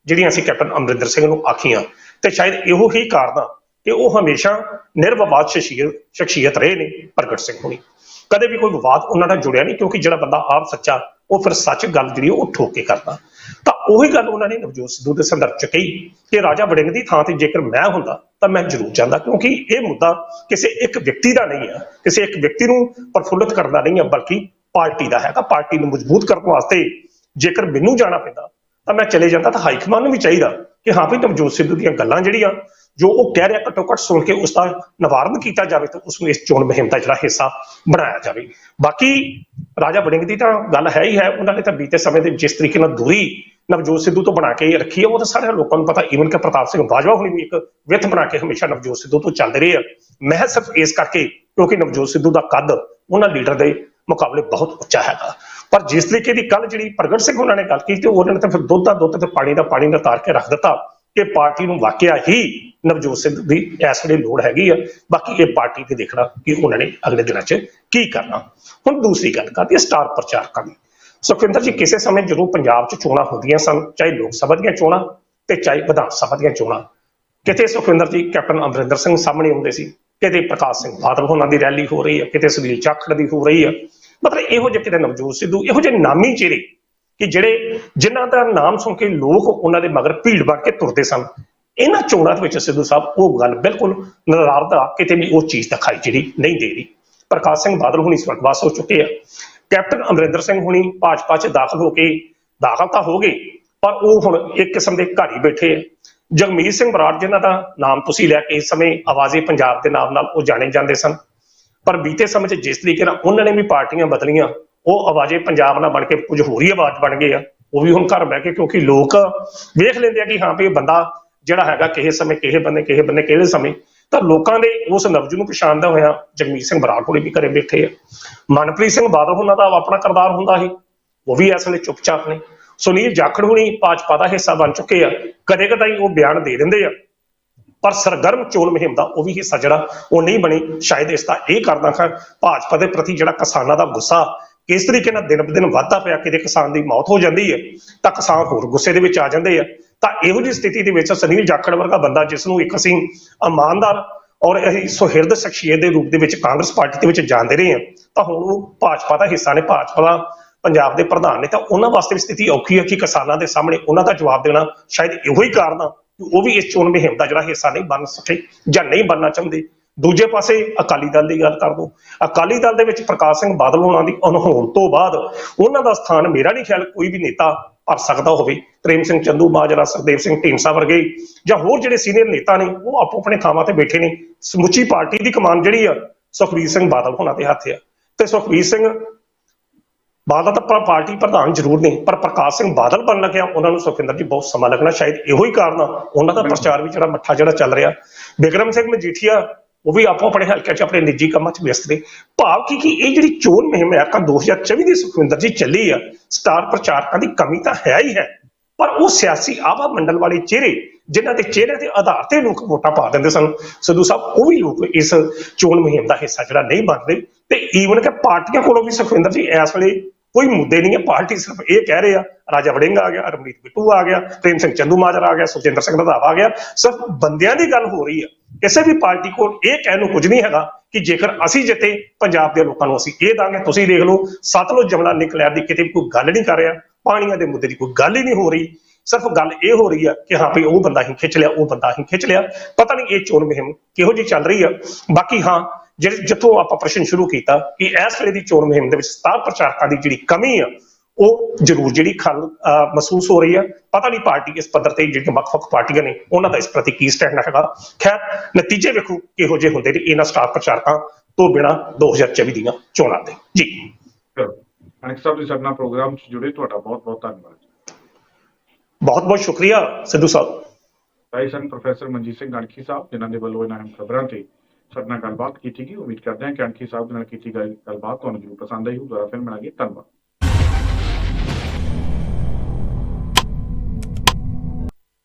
ਜਿਹੜੀਆਂ ਅਸੀਂ ਕੈਪਟਨ ਅਮਰਿੰਦਰ ਸਿੰਘ ਨੂੰ ਆਖੀਆਂ। ਤੇ ਸ਼ਾਇਦ ਇਹੋ ਹੀ ਕਾਰਨ ਆ ਕਿ ਉਹ ਹਮੇਸ਼ਾ ਨਿਰਵਿਵਾਦ ਸ਼ਖਸੀਅਤ ਸ਼ਖਸੀਅਤ ਰਹੇ ਨੇ ਪ੍ਰਗਟ ਸਿੰਘ ਹੋਣੀ। ਕਦੇ ਵੀ ਕੋਈ ਵਿਵਾਦ ਉਹਨਾਂ ਨਾਲ ਜੁੜਿਆ ਨਹੀਂ, ਕਿਉਂਕਿ ਜਿਹੜਾ ਬੰਦਾ ਆਪ ਸੱਚਾ, ਉਹ ਫਿਰ ਸੱਚ ਗੱਲ ਜਿਹੜੀ ਉਹ ਠੋਕ ਕੇ ਕਰਦਾ। ਤਾਂ ਉਹੀ ਗੱਲ ਉਹਨਾਂ ਨੇ ਨਵਜੋਤ ਸਿੱਧੂ ਦੇ ਸੰਦਰਭ ਚ ਕਹੀ ਕਿ ਰਾਜਾ ਵੜਿੰਗ ਦੀ ਥਾਂ ਤੇ ਜੇਕਰ ਮੈਂ ਹੁੰਦਾ, ਤਾਂ ਮੈਂ ਜ਼ਰੂਰ ਜਾਂਦਾ, ਕਿਉਂਕਿ ਇਹ ਮੁੱਦਾ ਕਿਸੇ ਇੱਕ ਵਿਅਕਤੀ ਦਾ ਨਹੀਂ ਹੈ ਕਿਸੇ ਇੱਕ ਵਿਅਕਤੀ ਨੂੰ ਪ੍ਰਫੁੱਲਤ ਕਰਨ ਦਾ ਨਹੀਂ ਹੈ ਬਲਕਿ ਪਾਰਟੀ ਦਾ ਹੈਗਾ। ਪਾਰਟੀ ਨੂੰ ਮਜ਼ਬੂਤ ਕਰਨ ਵਾਸਤੇ ਜੇਕਰ ਮੈਨੂੰ ਜਾਣਾ ਪੈਂਦਾ, ਤਾਂ ਮੈਂ ਚਲੇ ਜਾਂਦਾ, ਤਾਂ ਹਾਈ ਕਮਾਂਡ ਨੂੰ ਵੀ ਚਾਹੀਦਾ ਕਿ ਹਾਂ ਵੀ ਨਵਜੋਤ ਸਿੱਧੂ ਦੀਆਂ ਗੱਲਾਂ ਜਿਹੜੀਆਂ ਜੋ ਉਹ ਕਹਿ ਰਿਹਾ ਘੱਟੋ ਘੱਟ ਸੁਣ ਕੇ ਉਸ ਦਾ ਨਿਵਾਰਨ ਕੀਤਾ ਜਾਵੇ ਤੇ ਉਸ ਨੂੰ ਇਸ ਚੋਣ ਮੁਹਿੰਮ ਦਾ ਜਿਹੜਾ ਹਿੱਸਾ ਬਣਾਇਆ ਜਾਵੇ। ਬਾਕੀ ਰਾਜਾ ਵੜਿੰਗ ਦੀ ਤਾਂ ਗੱਲ ਹੈ ਹੀ ਹੈ, ਉਹਨਾਂ ਨੇ ਤਾਂ ਬੀਤੇ ਸਮੇਂ ਦੇ ਜਿਸ ਤਰੀਕੇ ਨਾਲ ਦੂਰੀ ਨਵਜੋਤ ਸਿੱਧੂ ਤੋਂ ਬਣਾ ਕੇ ਰੱਖੀ ਹੈ, ਉਹ ਤਾਂ ਸਾਰੇ ਲੋਕਾਂ ਨੂੰ ਪਤਾ ਈਵਨ ਕਿ ਪ੍ਰਤਾਪ ਸਿੰਘ ਬਾਜਵਾ ਹੁਣੀ ਵੀ ਇੱਕ ਵਿੱਥ ਬਣਾ ਕੇ ਹਮੇਸ਼ਾ ਨਵਜੋਤ ਸਿੱਧੂ ਤੋਂ ਚੱਲਦੇ ਰਹੇ ਆ। ਮੈਂ ਸਿਰਫ ਇਸ ਕਰਕੇ ਕਿਉਂਕਿ ਨਵਜੋਤ ਸਿੱਧੂ ਦਾ ਕੱਦ ਉਹਨਾਂ ਲੀਡਰ ਦੇ ਮੁਕਾਬਲੇ ਬਹੁਤ ਉੱਚਾ ਹੈਗਾ। ਪਰ ਜਿਸ ਤਰੀਕੇ ਦੀ ਕੱਲ ਜਿਹੜੀ ਪ੍ਰਗਟ ਸਿੰਘ ਉਹਨਾਂ ਨੇ ਗੱਲ ਕੀਤੀ ਉਹਨਾਂ ਨੇ ਤਾਂ ਫਿਰ ਦੁੱਧ ਦਾ ਦੁੱਧ ਤੇ ਪਾਣੀ ਦਾ ਪਾਣੀ ਦਾ ਤਾਰ ਕੇ ਰੱਖ ਦਿੱਤਾ। ਕਿ ਪਾਰਟੀ ਨੂੰ ਵਾਕਿਆ ਹੀ ਨਵਜੋਤ ਸਿੰਘ ਦੀ ਇਸ ਵੇਲੇ ਲੋੜ ਹੈਗੀ ਆ। ਬਾਕੀ ਇਹ ਪਾਰਟੀ ਤੇ ਦੇਖਣਾ ਕਿ ਉਹਨਾਂ ਨੇ ਅਗਲੇ ਦਿਨਾਂ 'ਚ ਕੀ ਕਰਨਾ। ਹੁਣ ਦੂਸਰੀ ਗੱਲ ਕਰਦੀ ਹੈ ਸਟਾਰ ਪ੍ਰਚਾਰਕਾਂ ਦੀ। ਸੁਖਵਿੰਦਰ ਜੀ, ਕਿਸੇ ਸਮੇਂ ਜਦੋਂ ਪੰਜਾਬ 'ਚ ਚੋਣਾਂ ਹੁੰਦੀਆਂ ਸਨ, ਚਾਹੇ ਲੋਕ ਸਭਾ ਦੀਆਂ ਚੋਣਾਂ ਤੇ ਚਾਹੇ ਵਿਧਾਨ ਸਭਾ ਦੀਆਂ ਚੋਣਾਂ, ਕਿਤੇ ਸੁਖਵਿੰਦਰ ਜੀ, ਕੈਪਟਨ ਅਮਰਿੰਦਰ ਸਿੰਘ ਸਾਹਮਣੇ ਆਉਂਦੇ ਸੀ, ਕਿਤੇ ਪ੍ਰਕਾਸ਼ ਸਿੰਘ ਬਾਦਲ ਹੋਣਾ ਦੀ ਰੈਲੀ ਹੋ ਰਹੀ ਹੈ ਕਿਤੇ ਸੁਨੀਲ ਜਾਖੜ ਦੀ ਹੋ ਰਹੀ ਹੈ ਮਤਲਬ ਇਹੋ ਜਿਹੇ ਕਿਤੇ ਨਵਜੋਤ ਸਿੱਧੂ, ਇਹੋ ਜਿਹੇ ਨਾਮੀ ਚਿਹਰੇ ਕਿ ਜਿਹੜੇ ਜਿਨ੍ਹਾਂ ਦਾ ਨਾਮ ਸੁਣ ਕੇ ਲੋਕ ਉਹਨਾਂ ਦੇ ਮਗਰ ਭੀੜ ਬਣ ਕੇ ਤੁਰਦੇ ਸਨ, ਇਹਨਾਂ ਚੋਣਾਂ ਦੇ ਵਿੱਚ ਸਿੱਧੂ ਸਾਹਿਬ ਉਹ ਗੱਲ ਬਿਲਕੁਲ ਨਰਾਰਦਾ ਕਿਤੇ ਵੀ ਉਹ ਚੀਜ਼ ਦਿਖਾਈ ਜਿਹੜੀ ਨਹੀਂ ਦੇ ਰਹੀ। ਪ੍ਰਕਾਸ਼ ਸਿੰਘ ਬਾਦਲ ਹੁਣੀ ਸਵਰਗਵਾਸ ਹੋ ਚੁੱਕੇ ਆ। ਕੈਪਟਨ ਅਮਰਿੰਦਰ ਸਿੰਘ ਹੁਣੀ ਭਾਜਪਾ 'ਚ ਦਾਖਲ ਹੋ ਕੇ ਦਾਖਲ ਤਾਂ ਹੋ ਗਏ, ਪਰ ਉਹ ਹੁਣ ਇੱਕ ਕਿਸਮ ਦੇ ਘਰ ਹੀ ਬੈਠੇ ਆ। ਜਗਮੀਤ ਸਿੰਘ ਬਰਾੜ ਜਿਨ੍ਹਾਂ ਦਾ ਨਾਮ ਤੁਸੀਂ ਲੈ ਕੇ ਇਸ ਸਮੇਂ ਆਵਾਜ਼ੇ ਪੰਜਾਬ ਦੇ ਨਾਮ ਨਾਲ ਉਹ ਜਾਣੇ ਜਾਂਦੇ ਸਨ। ਪਰ ਬੀਤੇ ਸਮੇਂ 'ਚ ਜਿਸ ਤਰੀਕੇ ਨਾਲ ਉਹਨਾਂ ਨੇ ਵੀ ਪਾਰਟੀਆਂ ਬਦਲੀਆਂ ਉਹ ਆਵਾਜ਼ੇ ਪੰਜਾਬ ਨਾਲ ਬਣ ਕੇ ਕੁਝ ਹੋਰ ਹੀ ਆਵਾਜ਼ ਬਣ ਗਏ ਆ। ਉਹ ਵੀ ਹੁਣ ਘਰ ਬਹਿ ਕੇ ਕਿਉਂਕਿ ਲੋਕ ਵੇਖ ਲੈਂਦੇ ਆ ਕਿ ਹਾਂ ਵੀ ਇਹ ਬੰਦਾ ਜਿਹੜਾ ਹੈਗਾ ਕਿਸੇ ਸਮੇਂ ਕਿਸੇ ਬੰਦੇ ਕਿਸੇ ਬੰਦੇ ਕਿਹੜੇ ਸਮੇਂ। ਤਾਂ ਲੋਕਾਂ ਦੇ ਉਸ ਨਬਜ ਨੂੰ ਪਛਾਣਦਾ ਹੋਇਆ ਜਗਮੀਤ ਸਿੰਘ ਬਰਾੜ ਕੋਲੇ ਵੀ ਘਰੇ ਬੈਠੇ ਆ। ਮਨਪ੍ਰੀਤ ਸਿੰਘ ਬਾਦਲ ਉਹਨਾਂ ਦਾ ਆਪਣਾ ਕਰਦਾਰ ਹੁੰਦਾ ਸੀ। ਉਹ ਵੀ ਇਸ ਵੇਲੇ ਚੁੱਪਚਾਪ ਨੇ। ਸੁਨੀਲ ਜਾਖੜ ਹੁਣੀ ਭਾਜਪਾ ਦਾ ਹਿੱਸਾ ਬਣ ਚੁੱਕੇ ਆ। ਕਦੇ ਕਦਾਈ ਉਹ ਬਿਆਨ ਦੇ ਦਿੰਦੇ ਆ। ਪਰ ਸਰਗਰਮ ਚੋਣ ਮੁਹਿੰਮ ਦਾ ਉਹ ਵੀ ਹਿੱਸਾ ਜਿਹੜਾ ਉਹ ਨਹੀਂ ਬਣੀ। ਸ਼ਾਇਦ ਇਸ ਦਾ ਇਹ ਕਰਦਾ ਖਾਂ ਭਾਜਪਾ ਦੇ ਪ੍ਰਤੀ ਜਿਹੜਾ ਕਿਸਾਨਾਂ ਦਾ ਗੁੱਸਾ ਇਸ ਤਰੀਕੇ ਨਾਲ ਦਿਨ ਬ ਦਿਨ ਵੱਧਦਾ ਪਿਆ ਕਿਤੇ ਕਿਸਾਨ ਦੀ ਮੌਤ ਹੋ ਜਾਂਦੀ ਹੈ, ਤਾਂ ਕਿਸਾਨ ਹੋਰ ਗੁੱਸੇ ਦੇ ਵਿੱਚ ਆ ਜਾਂਦੇ ਆ। ਤਾਂ ਇਹੋ ਜਿਹੀ ਸਥਿਤੀ ਦੇ ਵਿੱਚ ਸੁਨੀਲ ਜਾਖੜ ਵਰਗਾ ਬੰਦਾ, ਜਿਸ ਨੂੰ ਇੱਕ ਅਸੀਂ ਇਮਾਨਦਾਰ ਔਰ ਇਹ ਸੁਹਿਰਦ ਸ਼ਖਸੀਅਤ ਦੇ ਰੂਪ ਦੇ ਵਿੱਚ ਕਾਂਗਰਸ ਪਾਰਟੀ ਦੇ ਵਿੱਚ ਜਾਂਦੇ ਰਹੇ ਆ ਤਾਂ ਹੁਣ ਉਹ ਭਾਜਪਾ ਦਾ ਹਿੱਸਾ ਨੇ। ਭਾਜਪਾ ਦਾ ਪੰਜਾਬ ਦੇ ਪ੍ਰਧਾਨ ਨੇ। ਤਾਂ ਉਹਨਾਂ ਵਾਸਤੇ ਵੀ ਸਥਿਤੀ ਔਖੀ ਹੈ ਕਿ ਕਿਸਾਨਾਂ ਦੇ ਸਾਹਮਣੇ ਉਹਨਾਂ ਦਾ ਜਵਾਬ ਦੇਣਾ ਸ਼ਾਇਦ ਇਹੋ ਹੀ ਕਾਰਨ ਆ ਕਿ ਉਹ ਵੀ ਇਸ ਚੋਣ ਮੁਹਿੰਮ ਦਾ ਜਿਹੜਾ ਹਿੱਸਾ ਨਹੀਂ ਬਣ ਸਕੇ ਜਾਂ ਨਹੀਂ ਬਣਨਾ ਚਾਹੁੰਦੇ। ਦੂਜੇ ਪਾਸੇ ਅਕਾਲੀ ਦਲ ਦੀ ਗੱਲ ਕਰ ਦੋ ਅਕਾਲੀ ਦਲ ਦੇ ਵਿੱਚ ਪ੍ਰਕਾਸ਼ ਸਿੰਘ ਬਾਦਲ ਹੋਣਾ ਦੀ ਅਨਹੋਣ ਤੋਂ ਬਾਅਦ ਉਹਨਾਂ ਦਾ ਸਥਾਨ ਮੇਰਾ ਨਹੀਂ ਖਿਆਲ ਕੋਈ ਵੀ ਨੇਤਾ ਭਰ ਸਕਦਾ ਹੋਵੇ। ਪ੍ਰੇਮ ਸਿੰਘ ਚੰਦੂ ਮਾਜਰਾ ਸੁਖਦੇਵ ਸਿੰਘ ਢੀਂਡਸਾ ਵਰਗੇ ਜਾਂ ਹੋਰ ਜਿਹੜੇ ਸੀਨੀਅਰ ਨੇਤਾ ਨੇ ਉਹ ਆਪੋ ਆਪਣੇ ਥਾਵਾਂ ਤੇ ਬੈਠੇ ਨੇ। ਸਮੁੱਚੀ ਪਾਰਟੀ ਦੀ ਕਮਾਨ ਜਿਹੜੀ ਆ ਸੁਖਬੀਰ ਸਿੰਘ ਬਾਦਲ ਹੋਣਾ ਦੇ ਹੱਥ ਆ। ਤੇ ਸੁਖਬੀਰ ਸਿੰਘ ਬਾਦਲ ਤਾਂ ਪਾਰਟੀ ਪ੍ਰਧਾਨ ਜ਼ਰੂਰ ਨੇ ਪਰ ਪ੍ਰਕਾਸ਼ ਸਿੰਘ ਬਾਦਲ ਬਣ ਲੱਗਿਆ ਉਹਨਾਂ ਨੂੰ ਸੁਖਿੰਦਰ ਜੀ ਬਹੁਤ ਸਮਾਂ ਲੱਗਣਾ। ਸ਼ਾਇਦ ਇਹੋ ਹੀ ਕਾਰਨ ਆ ਉਹਨਾਂ ਦਾ ਪ੍ਰਚਾਰ ਵੀ ਜਿਹੜਾ ਮੱਠਾ ਜਿਹੜਾ ਚੱਲ ਰਿਹਾ। ਬਿਕਰਮ ਸਿੰਘ ਮਜੀਠੀਆ ਉਹ ਵੀ ਆਪੋ ਆਪਣੇ ਹਲਕੇ 'ਚ, ਆਪਣੇ ਨਿੱਜੀ ਕੰਮਾਂ 'ਚ ਵਿਅਸਤ ਨੇ। ਭਾਵ ਕੀ ਕਿ ਇਹ ਜਿਹੜੀ ਚੋਣ ਮੁਹਿੰਮ ਹੈ ਕਾ 2024 ਦੀ ਸੁਖਵਿੰਦਰ ਜੀ ਚੱਲੀ ਆ, ਸਟਾਰ ਪ੍ਰਚਾਰਕਾਂ ਦੀ ਕਮੀ ਤਾਂ ਹੈ ਹੀ ਹੈ। ਪਰ ਉਹ ਸਿਆਸੀ ਆਵਾ ਮੰਡਲ ਵਾਲੇ ਚਿਹਰੇ, ਜਿਨ੍ਹਾਂ ਦੇ ਚਿਹਰੇ ਦੇ ਆਧਾਰ ਤੇ ਲੋਕ ਵੋਟਾਂ ਪਾ ਦਿੰਦੇ ਸਨ, ਸਿੱਧੂ ਸਾਹਿਬ, ਉਹ ਵੀ ਲੋਕ ਇਸ ਚੋਣ ਮੁਹਿੰਮ ਦਾ ਹਿੱਸਾ ਜਿਹੜਾ ਨਹੀਂ ਬਣਦੇ। ਤੇ ਈਵਨ ਕਿ ਪਾਰਟੀਆਂ ਕੋਲੋਂ ਵੀ ਸੁਖਵਿੰਦਰ ਜੀ ਇਸ ਵੇਲੇ ਕੋਈ ਮੁੱਦੇ ਨਹੀਂ ਹੈ, ਪਾਰਟੀ ਸਿਰਫ ਇਹ ਕਹਿ ਰਹੇ ਆ, ਰਾਜਾ ਵੜਿੰਗ ਆ ਗਿਆ ਰਮਨੀਤ ਬਿੱਟੂ ਆ ਗਿਆ, ਪ੍ਰੇਮ ਸਿੰਘ ਚੰਦੂ ਮਾਜਰਾ ਆ ਗਿਆ, ਸੁਖਜਿੰਦਰ ਸਿੰਘ ਰਧਾਵਾ ਆ ਗਿਆ, ਸਿਰਫ ਬੰਦਿਆਂ ਦੀ ਗੱਲ ਹੋ ਰਹੀ ਆ। ਕਿਸੇ ਵੀ ਪਾਰਟੀ ਕੋਲ ਇਹ ਕਹਿਣ ਨੂੰ ਕੁਝ ਨਹੀਂ ਹੈਗਾ ਕਿ ਜੇਕਰ ਅਸੀਂ ਜਿੱਤੇ, ਪੰਜਾਬ ਦੇ ਲੋਕਾਂ ਨੂੰ ਅਸੀਂ ਇਹ ਦਾਂਗੇ, ਤੁਸੀਂ ਦੇਖ ਲਓ, ਸਤਲੁਜ ਜਮਨਾ ਨਿਕਲਿਆ ਦੀ ਕਿਤੇ ਵੀ ਕੋਈ ਗੱਲ ਨਹੀਂ ਕਰ ਰਿਹਾ, ਪਾਣੀਆਂ ਦੇ ਮੁੱਦੇ ਦੀ ਕੋਈ ਗੱਲ ਹੀ ਨਹੀਂ ਹੋ ਰਹੀ। ਸਿਰਫ ਗੱਲ ਇਹ ਹੋ ਰਹੀ ਆ ਕਿ ਹਾਂ ਵੀ ਉਹ ਬੰਦਾ ਹੀ ਖਿੱਚ ਲਿਆ, ਉਹ ਬੰਦਾ ਹੀ ਖਿੱਚ ਲਿਆ। ਪਤਾ ਨਹੀਂ ਇਹ ਚੋਣ ਮੁਹਿੰਮ ਕਿਹੋ ਜਿਹੀ ਚੱਲ ਰਹੀ ਆ। ਬਾਕੀ ਹਾਂ ਜਿਹੜੇ ਜਿੱਥੋਂ ਆਪਾਂ ਪ੍ਰਸ਼ਨ ਸ਼ੁਰੂ ਕੀਤਾ ਕਿ ਇਸ ਵੇਲੇ ਦੀ ਚੋਣ ਮੁਹਿੰਮ ਦੇ ਵਿੱਚ ਸਤਾਰ ਪ੍ਰਚਾਰਕਾਂ ਦੀ ਜਿਹੜੀ ਕਮੀ ਆ ਉਹ ਜ਼ਰੂਰ ਜਿਹੜੀ ਖਲ ਮਹਿਸੂਸ ਹੋ ਰਹੀ ਆ। ਪਤਾ ਨਹੀਂ ਪਾਰਟੀ ਇਸ ਪੱਧਰ ਤੇ ਜਿਹੜੀਆਂ ਵੱਖ-ਵੱਖ ਪਾਰਟੀਆਂ ਨੇ ਉਹਨਾਂ ਦਾ ਇਸ ਪ੍ਰਤੀ ਕੀ ਸਟੈਂਡ ਹੈਗਾ। ਖੈਰ ਨਤੀਜੇ ਵੇਖੋ ਕਿਹੋ ਜਿਹੇ ਹੁੰਦੇ ਨੇ ਇਹਨਾਂ ਸਟਾਰ ਪ੍ਰਚਾਰਕਾਂ ਤੋਂ ਬਿਨਾ 2024 ਦੀਆਂ ਚੋਣਾਂ ਦੇ ਜੀ। ਅਨਿਕ ਸਾਹਿਬ ਜੀ ਸਾਡੇ ਪ੍ਰੋਗਰਾਮ 'ਚ ਜੁੜੇ ਤੁਹਾਡਾ ਬਹੁਤ ਬਹੁਤ ਧੰਨਵਾਦ। ਬਹੁਤ ਬਹੁਤ ਸ਼ੁਕਰੀਆ ਸਿੱਧੂ ਸਾਹਿਬ। ਭਾਈ ਸਨ ਪ੍ਰੋਫੈਸਰ ਮਨਜੀਤ ਸਿੰਘ ਅਣਖੀ ਸਾਹਿਬ ਜਿਨ੍ਹਾਂ ਦੇ ਵੱਲੋਂ ਇਹਨਾਂ ਖਬਰਾਂ ਤੇ ਸਾਡੇ ਨਾਲ ਗੱਲਬਾਤ ਕੀਤੀ ਗਈ। ਉਮੀਦ ਕਰਦੇ ਹਾਂ ਕਿ ਅਣਖੀ ਸਾਹਿਬ ਨਾਲ ਕੀਤੀ ਗਈ ਗੱਲਬਾਤ ਤੁਹਾਨੂੰ ਜ਼ਰੂਰ ਪਸੰਦ ਆਈ ਹੋਊ। ਦੁਬਾਰਾ ਫਿਰ ਮਿਲਾਂਗੇ। ਧੰਨਵਾਦ।